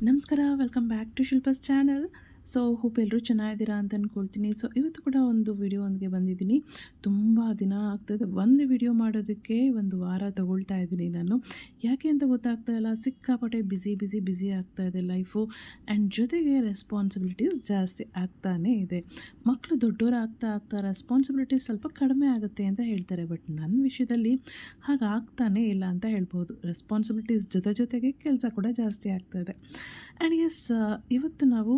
ನಮಸ್ಕಾರ welcome back to Shilpa's channel so hope ಎಲ್ಲರೂ ಚೆನ್ನಾಗಿದ್ದೀರಾ ಅಂತ ಅಂದ್ಕೊಳ್ತೀನಿ ಸೊ, ಇವತ್ತು ಕೂಡ ಒಂದು ವಿಡಿಯೋ ಒಂದಿಗೆ ಬಂದಿದ್ದೀನಿ. ತುಂಬ ದಿನ ಆಗ್ತದೆ. ಒಂದು ವಿಡಿಯೋ ಮಾಡೋದಕ್ಕೆ ಒಂದು ವಾರ ತಗೊಳ್ತಾ ಇದ್ದೀನಿ ನಾನು. ಯಾಕೆ ಅಂತ ಗೊತ್ತಾಗ್ತಾ ಇಲ್ಲ. ಸಿಕ್ಕಾಪಟ್ಟೆ ಬ್ಯುಸಿ ಬ್ಯುಸಿ ಬ್ಯುಸಿ ಆಗ್ತಾ ಇದೆ ಲೈಫು ಆ್ಯಂಡ್ ಜೊತೆಗೆ ರೆಸ್ಪಾನ್ಸಿಬಿಲಿಟೀಸ್ ಜಾಸ್ತಿ ಆಗ್ತಾನೇ ಇದೆ. ಮಕ್ಕಳು ದೊಡ್ಡವರು ಆಗ್ತಾ ಆಗ್ತಾ ರೆಸ್ಪಾನ್ಸಿಬಿಲಿಟೀಸ್ ಸ್ವಲ್ಪ ಕಡಿಮೆ ಆಗುತ್ತೆ ಅಂತ ಹೇಳ್ತಾರೆ. ಬಟ್ ನನ್ನ ವಿಷಯದಲ್ಲಿ ಹಾಗೆ ಆಗ್ತಾನೇ ಇಲ್ಲ ಅಂತ ಹೇಳ್ಬೋದು. ರೆಸ್ಪಾನ್ಸಿಬಿಲಿಟೀಸ್ ಜೊತೆ ಜೊತೆಗೆ ಕೆಲಸ ಕೂಡ ಜಾಸ್ತಿ ಆಗ್ತಾ ಇದೆ. ಆ್ಯಂಡ್ ಎಸ್ ಇವತ್ತು ನಾವು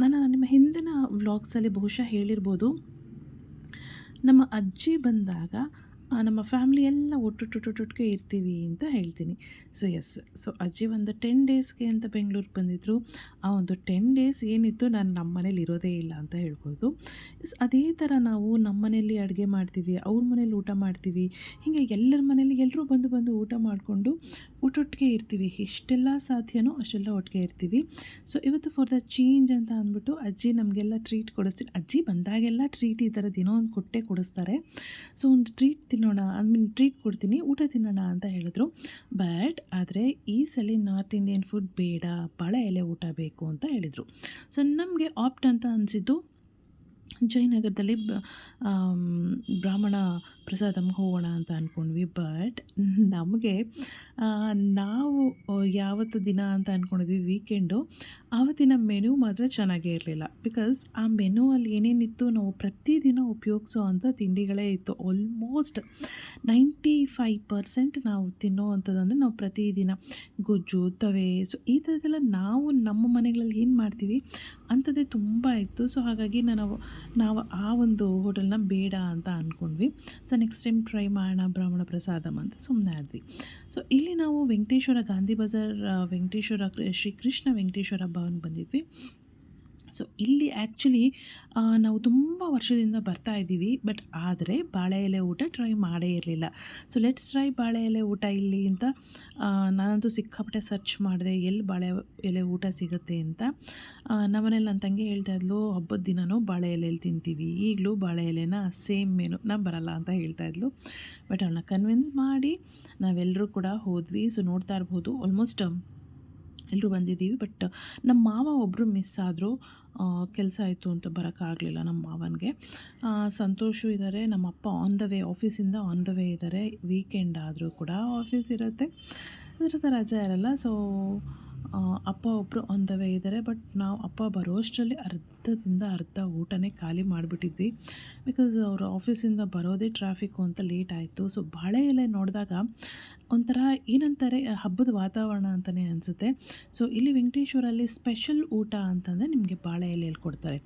ನಾನು ನಿಮ್ಮ ಹಿಂದಿನ ವ್ಲಾಗ್ಸಲ್ಲಿ ಬಹುಶಃ ಹೇಳಿರ್ಬೋದು ನಮ್ಮ ಅಜ್ಜಿ ಬಂದಾಗ ನಮ್ಮ ಫ್ಯಾಮ್ಲಿ ಎಲ್ಲ ಒಟ್ಟೊಟ್ಟೊಟ್ಟೊಟ್ಟಿಗೆ ಇರ್ತೀವಿ ಅಂತ ಹೇಳ್ತೀನಿ. ಸೊ ಎಸ್ ಸೊ ಅಜ್ಜಿ ಒಂದು ಟೆನ್ ಡೇಸ್ಗೆ ಅಂತ ಬೆಂಗಳೂರಿಗೆ ಬಂದಿದ್ದರು ಆ ಒಂದು ಟೆನ್ ಡೇಸ್ ಏನಿತ್ತು ನಾನು ನಮ್ಮ ಮನೇಲಿ ಇರೋದೇ ಇಲ್ಲ ಅಂತ ಹೇಳ್ಬೋದು. ಅದೇ ಥರ ನಾವು ನಮ್ಮ ಮನೇಲಿ ಅಡುಗೆ ಮಾಡ್ತೀವಿ, ಅವ್ರ ಮನೇಲಿ ಊಟ ಮಾಡ್ತೀವಿ. ಹೀಗೆ ಎಲ್ಲರ ಮನೇಲಿ ಎಲ್ಲರೂ ಬಂದು ಬಂದು ಊಟ ಮಾಡಿಕೊಂಡು ಊಟೊಟ್ಟಿಗೆ ಇರ್ತೀವಿ. ಎಷ್ಟೆಲ್ಲ ಸಾಧ್ಯನೋ ಅಷ್ಟೆಲ್ಲ ಒಟ್ಟಿಗೆ ಇರ್ತೀವಿ. ಸೊ ಇವತ್ತು ಫಾರ್ ದ ಚೇಂಜ್ ಅಂತ ಅಂದ್ಬಿಟ್ಟು ಅಜ್ಜಿ ನಮಗೆಲ್ಲ ಟ್ರೀಟ್ ಕೊಡಿಸ್ತೀನಿ. ಅಜ್ಜಿ ಬಂದಾಗೆಲ್ಲ ಟ್ರೀಟ್ ಈ ಥರ ಏನೋ ಒಂದು ಕೊಟ್ಟೆ ಕೊಡಿಸ್ತಾರೆ. ಸೊ ಒಂದು ಟ್ರೀಟ್ ತಿನ್ನೋಣ, ಐ ಮೀನ್ ಟ್ರೀಟ್ ಕೊಡ್ತೀನಿ, ಊಟ ತಿನ್ನೋಣ ಅಂತ ಹೇಳಿದ್ರು. ಬಟ್ ಆದರೆ ಈ ಸಲ ನಾರ್ತ್ ಇಂಡಿಯನ್ ಫುಡ್ ಬೇಡ, ಬಾಳೆ ಎಲೆ ಊಟ ಬೇಕು ಅಂತ ಹೇಳಿದರು. ಸೊ ನಮಗೆ ಆಪ್ಟ್ ಅಂತ ಅನಿಸಿದ್ದು ಜಯನಗರದಲ್ಲಿ ಬ್ರಾಹ್ಮಣ ಪ್ರಸಾದಂ ಹೋಗೋಣ ಅಂತ ಅಂದ್ಕೊಂಡ್ವಿ ಬಟ್ ನಮಗೆ ನಾವು ಯಾವತ್ತು ದಿನ ಅಂತ ಅಂದ್ಕೊಂಡಿದ್ವಿ ವೀಕೆಂಡು ಆವತ್ತಿನ ಮೆನು ಮಾತ್ರ ಚೆನ್ನಾಗೇ ಇರಲಿಲ್ಲ. ಬಿಕಾಸ್ ಆ ಮೆನು ಅಲ್ಲಿ ಏನೇನಿತ್ತು ನಾವು ಪ್ರತಿದಿನ ಉಪಯೋಗಿಸೋ ಅಂಥ ತಿಂಡಿಗಳೇ ಇತ್ತು. ಆಲ್ಮೋಸ್ಟ್ ನೈಂಟಿ ಫೈವ್ ಪರ್ಸೆಂಟ್ ನಾವು ತಿನ್ನೋ ಅಂಥದ್ದು ಅಂದರೆ ನಾವು ಪ್ರತಿದಿನ. ಗೊಜ್ಜು, ತವೆ ಸೊ ಈ ಥರದ್ದೆಲ್ಲ ನಾವು ನಮ್ಮ ಮನೆಗಳಲ್ಲಿ ಏನು ಮಾಡ್ತೀವಿ ಅಂಥದ್ದೇ ತುಂಬ ಇತ್ತು. ಸೊ ಹಾಗಾಗಿ ನಾನು ನಾವು ಆ ಒಂದು ಹೋಟೆಲ್ನ ಬೇಡ ಅಂತ ಅಂದ್ಕೊಂಡ್ವಿ ಸೊ ನೆಕ್ಸ್ಟ್ ಟೈಮ್ ಟ್ರೈ ಮಾಡೋಣ ಬ್ರಾಹ್ಮಣ ಪ್ರಸಾದಂ ಅಂತ ಸುಮ್ಮನೆ ಆದ್ವಿ. ಸೊ ಇಲ್ಲಿ ನಾವು ವೆಂಕಟೇಶ್ವರ ಗಾಂಧಿ ಬಜಾರ್, ವೆಂಕಟೇಶ್ವರ ಶ್ರೀಕೃಷ್ಣ ಶ್ರೀ ಕೃಷ್ಣ ವೆಂಕಟೇಶ್ವರ ಭವನ್ ಬಂದಿದ್ವಿ. ಸೊ ಇಲ್ಲಿ ಆ್ಯಕ್ಚುಲಿ ನಾವು ತುಂಬ ವರ್ಷದಿಂದ ಬರ್ತಾ ಇದ್ದೀವಿ ಬಟ್ ಆದರೆ ಬಾಳೆ ಎಲೆ ಊಟ ಟ್ರೈ ಮಾಡೇ ಇರಲಿಲ್ಲ. ಸೊ ಲೆಟ್ಸ್ ಟ್ರೈ ಬಾಳೆ ಎಲೆ ಊಟ ಇಲ್ಲಿ ಅಂತ ನಾನಂತೂ ಸಿಕ್ಕಾಪಟ್ಟೆ ಸರ್ಚ್ ಮಾಡಿದೆ, ಎಲ್ಲಿ ಬಾಳೆ ಎಲೆ ಊಟ ಸಿಗುತ್ತೆ ಅಂತ. ನಮ್ಮನೇಲಿ ನನ್ನ ತಂಗಿ ಹೇಳ್ತಾ ಇದ್ಲು, ಹಬ್ಬದ ದಿನವೂ ಬಾಳೆ ಎಲೆಯಲ್ಲಿ ತಿಂತೀವಿ, ಈಗಲೂ ಬಾಳೆ ಎಲೆನ ಸೇಮ್ ಮೇನು ನಾನು ಬರಲ್ಲ ಅಂತ ಹೇಳ್ತಾ ಇದ್ಲು. ಬಟ್ ಅವನ್ನ ಕನ್ವಿನ್ಸ್ ಮಾಡಿ ನಾವೆಲ್ಲರೂ ಕೂಡ ಹೋದ್ವಿ. ಸೊ ನೋಡ್ತಾ ಇರ್ಬೋದು ಆಲ್ಮೋಸ್ಟ್ ಎಲ್ಲರೂ ಬಂದಿದ್ದೀವಿ, ಬಟ್ ನಮ್ಮ ಮಾವ ಒಬ್ಬರು ಮಿಸ್ ಆದರು ಕೆಲಸ ಆಯಿತು ಅಂತ ಬರೋಕ್ಕಾಗಲಿಲ್ಲ ನಮ್ಮ ಮಾವನಿಗೆ. ಸಂತೋಷು ಇದ್ದಾರೆ ನಮ್ಮ ಅಪ್ಪ ಆನ್ ದ ವೇ ಆಫೀಸಿಂದ ಆನ್ ದ ವೇ ಇದ್ದಾರೆ ವೀಕೆಂಡ್ ಆದರೂ ಕೂಡ ಆಫೀಸ್ ಇರುತ್ತೆ. ಅದರ ರಜೆ ಇರಲ್ಲ ಸೊ ಅಪ್ಪ ಒಬ್ಬರು ಆನ್ ದ ವೇ ಇದ್ದಾರೆ ಬಟ್ ನಾವು ಅಪ್ಪ ಬರೋಷ್ಟರಲ್ಲಿ ಅರ್ಧದಿಂದ ಅರ್ಧ ಊಟನೇ ಖಾಲಿ ಮಾಡಿಬಿಟ್ಟಿದ್ವಿ. ಬಿಕಾಸ್ ಅವರು ಆಫೀಸಿಂದ ಬರೋದೇ ಟ್ರಾಫಿಕ್ಕು ಅಂತ ಲೇಟ್ ಆಯಿತು. ಸೊ ಬಾಳೆ ಎಲೆ ನೋಡಿದಾಗ ಒಂಥರ ಏನಂತಾರೆ, ಹಬ್ಬದ ವಾತಾವರಣ ಅಂತಲೇ ಅನಿಸುತ್ತೆ. ಸೊ ಇಲ್ಲಿ ವೆಂಕಟೇಶ್ವರಲ್ಲಿ ಸ್ಪೆಷಲ್ ಊಟ ಅಂತಂದರೆ ನಿಮಗೆ ಬಾಳೆ ಎಲೆಯಲ್ಲಿ ಕೊಡ್ತಾರೆ.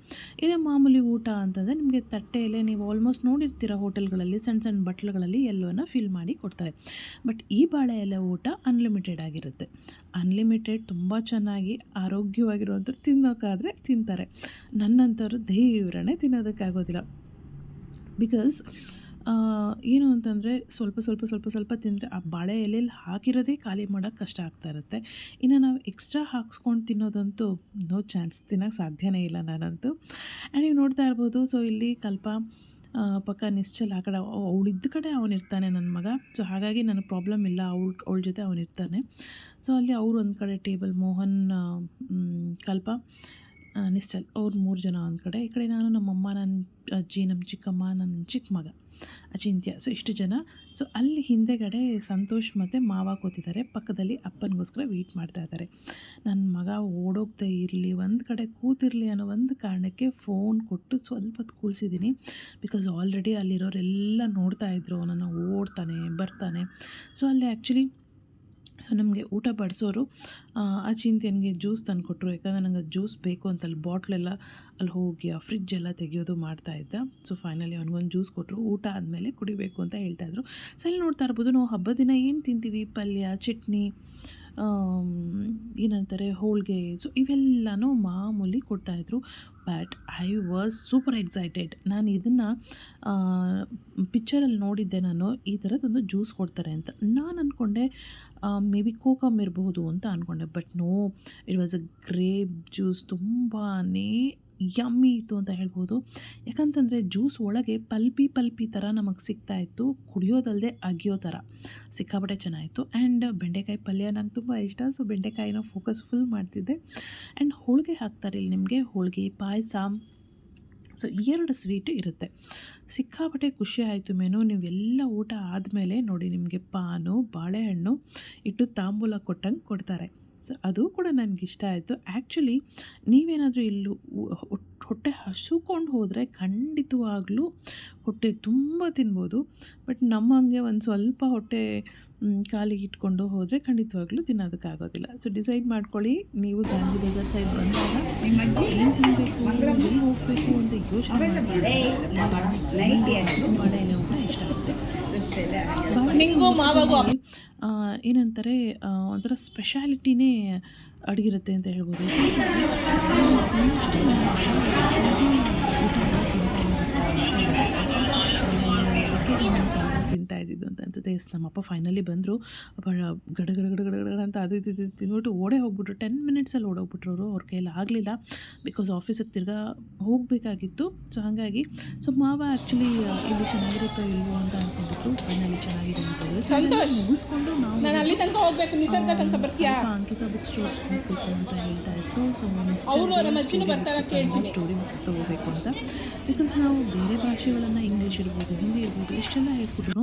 ಇಲ್ಲ ಮಾಮೂಲಿ ಊಟ ಅಂತಂದರೆ ನಿಮಗೆ ತಟ್ಟೆ ಎಲೆ, ನೀವು ಆಲ್ಮೋಸ್ಟ್ ನೋಡಿರ್ತೀರ ಹೋಟೆಲ್ಗಳಲ್ಲಿ ಸಣ್ಣ ಸಣ್ಣ ಬಟ್ಲುಗಳಲ್ಲಿ ಎಲ್ಲವನ್ನ ಫಿಲ್ ಮಾಡಿ ಕೊಡ್ತಾರೆ. ಬಟ್ ಈ ಬಾಳೆ ಎಲೆ ಊಟ ಅನ್ಲಿಮಿಟೆಡ್ ಆಗಿರುತ್ತೆ. ಅನ್ಲಿಮಿಟೆಡ್ ತುಂಬ ಚೆನ್ನಾಗಿ ಆರೋಗ್ಯವಾಗಿರೋದ್ರು ತಿನ್ನೋಕ್ಕಾದರೆ ತಿಂತಾರೆ. ನನ್ನಂಥವ್ರು ದೇವ್ರನ್ನೇ ತಿನ್ನೋದಕ್ಕಾಗೋದಿಲ್ಲ. ಬಿಕಾಸ್ ಏನು ಅಂತಂದರೆ ಸ್ವಲ್ಪ ಸ್ವಲ್ಪ ಸ್ವಲ್ಪ ಸ್ವಲ್ಪ ತಿಂದರೆ ಆ ಬಾಳೆ ಎಲೆಯಲ್ಲಿ ಹಾಕಿರೋದೇ ಖಾಲಿ ಮಾಡೋಕ್ಕೆ ಕಷ್ಟ ಆಗ್ತಾ ಇರುತ್ತೆ. ಇನ್ನು ನಾವು ಎಕ್ಸ್ಟ್ರಾ ಹಾಕ್ಸ್ಕೊಂಡು ತಿನ್ನೋದಂತೂ ನೋ ಚಾನ್ಸ್ ತಿನ್ನೋಕ್ಕೆ ಸಾಧ್ಯನೇ ಇಲ್ಲ ನಾನಂತೂ. ಆ್ಯಂಡ್ ನೀವು ನೋಡ್ತಾ ಇರ್ಬೋದು ಸೊ ಇಲ್ಲಿ ಕಲ್ಪ ಪಕ್ಕ ನಿಶ್ಚಲ್ ಆ ಕಡೆ ಅವಳಿದ್ದ ಕಡೆ ಅವನಿರ್ತಾನೆ ನನ್ನ ಮಗ. ಸೊ ಹಾಗಾಗಿ ನನಗೆ ಪ್ರಾಬ್ಲಮ್ ಇಲ್ಲ, ಅವಳ ಅವಳ ಜೊತೆ ಅವನಿರ್ತಾನೆ. ಸೊ ಅಲ್ಲಿ ಅವರು ಒಂದು ಕಡೆ ಟೇಬಲ್ ಮೋಹನ್ ಕಲ್ಪ. ನಿಶ್ಚಲ್, ಅವ್ರು ಮೂರು ಜನ ಒಂದು ಕಡೆ. ಈ ಕಡೆ ನಾನು ನಮ್ಮಮ್ಮ ನನ್ನ ಅಜ್ಜಿ ನಮ್ಮ ಚಿಕ್ಕಮ್ಮ ನನ್ನ ಚಿಕ್ಕ ಮಗ, ಅಚಿಂತ್ಯ. ಸೊ ಇಷ್ಟು ಜನ. ಸೊ ಅಲ್ಲಿ ಹಿಂದೆಗಡೆ ಸಂತೋಷ್ ಮತ್ತು ಮಾವ ಕೂತಿದ್ದಾರೆ. ಪಕ್ಕದಲ್ಲಿ ಅಪ್ಪನಿಗೋಸ್ಕರ ವೆಯ್ಟ್ ಮಾಡ್ತಾ ಇದ್ದಾರೆ. ನನ್ನ ಮಗ ಓಡೋಗ್ತಾ ಇರಲಿ, ಒಂದು ಕಡೆ ಕೂತಿರಲಿ ಅನ್ನೋ ಒಂದು ಕಾರಣಕ್ಕೆ ಫೋನ್ ಕೊಟ್ಟು ಸ್ವಲ್ಪ ಹೊತ್ತು ಕೂಳಿಸಿದ್ದೀನಿ. ಬಿಕಾಸ್ ಆಲ್ರೆಡಿ ಅಲ್ಲಿರೋರೆಲ್ಲ ನೋಡ್ತಾ ಇದ್ರು. ನನ್ನ ಓಡ್ತಾನೆ, ಬರ್ತಾನೆ. ಸೊ ಅಲ್ಲಿ ಆ್ಯಕ್ಚುಲಿ ಸೊ ನಮಗೆ ಊಟ ಬಡಿಸೋರು, ಆ ಚಿಂತೆನಿಗೆ ಜ್ಯೂಸ್ ತಂದುಕೊಟ್ರು. ಯಾಕಂದರೆ ನನಗೆ ಜ್ಯೂಸ್ ಬೇಕು ಅಂತ ಅಲ್ಲಿ ಬಾಟ್ಲೆಲ್ಲ ಅಲ್ಲಿ ಹೋಗಿ, ಆ ಫ್ರಿಜ್ ಎಲ್ಲ ತೆಗೆಯೋದು ಮಾಡ್ತಾ ಇದ್ದ. ಸೊ ಫೈನಲಿ ಅವ್ನಿಗೊಂದು ಜ್ಯೂಸ್ ಕೊಟ್ಟರು ಊಟ ಆದಮೇಲೆ ಕುಡಿಬೇಕು ಅಂತ ಹೇಳ್ತಾಯಿದ್ರು ಸೊ ಇಲ್ಲಿ ನೋಡ್ತಾ ಇರ್ಬೋದು, ನಾವು ಹಬ್ಬದ ದಿನ ಏನು ತಿಂತೀವಿ? ಪಲ್ಯ, ಚಟ್ನಿ ಏನಂತಾರೆ, ಹೋಳಿಗೆ. ಸೊ ಇವೆಲ್ಲನೂ ಮಾಮೂಲಿ ಕೊಡ್ತಾಯಿದ್ರು but I was super excited ನಾನು ಇದನ್ನು ಪಿಕ್ಚರಲ್ಲಿ ನೋಡಿದ್ದೆ ನಾನು, ಈ ಥರದೊಂದು ಜ್ಯೂಸ್ ಕೊಡ್ತಾರೆ ಅಂತ. ನಾನು ಅಂದ್ಕೊಂಡೆ ಮೇ ಬಿ ಕೋಕಮ್ ಇರಬಹುದು ಅಂತ ಅಂದ್ಕೊಂಡೆ but no it was a grape juice ತುಂಬಾ ಯಮ್ಮಿ ಇತ್ತು ಅಂತ ಹೇಳ್ಬೋದು. ಯಾಕಂತಂದರೆ ಜ್ಯೂಸ್ ಒಳಗೆ ಪಲ್ಪಿ ಪಲ್ಪಿ ಥರ ನಮಗೆ ಸಿಗ್ತಾ ಇತ್ತು. ಕುಡಿಯೋದಲ್ಲದೆ ಅಗಿಯೋ ಥರ ಸಿಕ್ಕಾಪಟ್ಟೆ ಚೆನ್ನಾಗಿತ್ತು. ಆ್ಯಂಡ್ ಬೆಂಡೆಕಾಯಿ ಪಲ್ಯ ನಂಗೆ ತುಂಬ ಇಷ್ಟ. ಸೊ ಬೆಂಡೆಕಾಯಿನ ಫೋಕಸ್ ಫುಲ್ ಮಾಡ್ತಿದ್ದೆ. ಆ್ಯಂಡ್ ಹೋಳಿಗೆ ಹಾಕ್ತಾರೆ ಇಲ್ಲಿ ನಿಮಗೆ. ಹೋಳಿಗೆ, ಪಾಯಸ. ಸೊ ಎರಡು ಸ್ವೀಟ್ ಇರುತ್ತೆ. ಸಿಕ್ಕಾಪಟ್ಟೆ ಖುಷಿ ಆಯಿತು ಮೇನು. ನೀವೆಲ್ಲ ಊಟ ಆದಮೇಲೆ ನೋಡಿ ನಿಮಗೆ ಪಾನು, ಬಾಳೆಹಣ್ಣು ಇಟ್ಟು ತಾಂಬೂಲ ಕೊಟ್ಟಂಗೆ ಕೊಡ್ತಾರೆ. ಸೊ ಅದು ಕೂಡ ನನಗಿಷ್ಟ ಆಯಿತು. ಆ್ಯಕ್ಚುಲಿ ನೀವೇನಾದರೂ ಇಲ್ಲೂ ಹೊಟ್ಟೆ ಹಸುಕೊಂಡು ಹೋದರೆ ಖಂಡಿತವಾಗ್ಲೂ ಹೊಟ್ಟೆ ತುಂಬ ತಿನ್ಬೋದು. ಬಟ್ ನಮ್ಮ ಹಂಗೆ ಒಂದು ಸ್ವಲ್ಪ ಹೊಟ್ಟೆ ಕಾಲಿಗೆ ಇಟ್ಕೊಂಡು ಹೋದರೆ ಖಂಡಿತವಾಗ್ಲೂ ತಿನ್ನೋದಕ್ಕಾಗೋದಿಲ್ಲ ಸೊ ಡಿಸೈಡ್ ಮಾಡ್ಕೊಳ್ಳಿ. ನೀವು ಗಾಂಧಿ ಬಜಾರ್ ಸೈಡ್ ಬಂದಾಗ ಏನು ತಿನ್ನಬೇಕು ಎಲ್ಲಿ ಹೋಗಬೇಕು ಅಂತ ಯೋಚನೆ ಮಾಡಿ. ಇಷ್ಟ ಆಗುತ್ತೆ? ಏನಂತಾರೆ ಒಂಥರ ಸ್ಪೆಷಾಲಿಟಿನೇ ಅಡಗಿರುತ್ತೆ ಅಂತ ಹೇಳ್ಬೋದು ತಿಂತಾ ಇದ್ದಿದ್ದು ಅಂತ ಅನ್ಸುತ್ತೆ ಎಸ್ ನಮ್ಮಪ್ಪ ಫೈನಲಿ ಬಂದರು. ಗಡ ಗಡ ಗಡ ಗಡ ಗಡ ಅಂತ ಅದು ಇದು ಇದು ತಿಂದ್ಬಿಟ್ಟು ಓಡೇ ಹೋಗ್ಬಿಟ್ರು. ಟೆನ್ ಮಿನಿಟ್ಸಲ್ಲಿ ಓಡೋಗ್ಬಿಟ್ರು ಅವರು ಅವ್ರ ಕೈಯಲ್ಲಿ ಆಗಲಿಲ್ಲ ಬಿಕಾಸ್ ಆಫೀಸಿಗೆ ತಿರ್ಗಾ ಹೋಗಬೇಕಾಗಿತ್ತು. ಸೊ ಹಾಗಾಗಿ ಸೊ ಮಾವ ಆ್ಯಕ್ಚುಲಿ ಇಲ್ಲಿ ಚೆನ್ನಾಗಿರುತ್ತೋ ಇಲ್ವೋ ಅಂತ ಅಂದ್ಕೊಂಡಿದ್ರು ಫೈನಲಿ ಚೆನ್ನಾಗಿದೆ ಅಂತ. ಮುಗಿಸ್ಕೊಂಡು ನಾವು ನಾನು ಅಲ್ಲಿ ತನಕ ಹೋಗಬೇಕು. ನಿಸರ್ಗ ತನಕ ಬರ್ತೀಯಾ? ಅಂಕಿತ ಬುಕ್ ಸ್ಟೋರ್ಸ್ ಹೋಗಬೇಕು ಅಂತ ಹೇಳ್ತಾ ಇತ್ತು ಸೊ ಅವ್ರು ನಮ್ಮ ಅಜ್ಜಿನೂ ಬರ್ತಾರ ಕೇಳ್ತೀನಿ. ಸ್ಟೋರಿ ಬುಕ್ಸ್ ತೊಗೋಬೇಕು ಅಂತ. ಬಿಕಾಸ್ ನಾವು ಬೇರೆ ಭಾಷೆಗಳನ್ನು ಇಂಗ್ಲೀಷ್ ಇರ್ಬೋದು ಹಿಂದಿ ಇರ್ಬೋದು ಇಷ್ಟೆಲ್ಲ ಹೇಳ್ಕೊಟ್ರು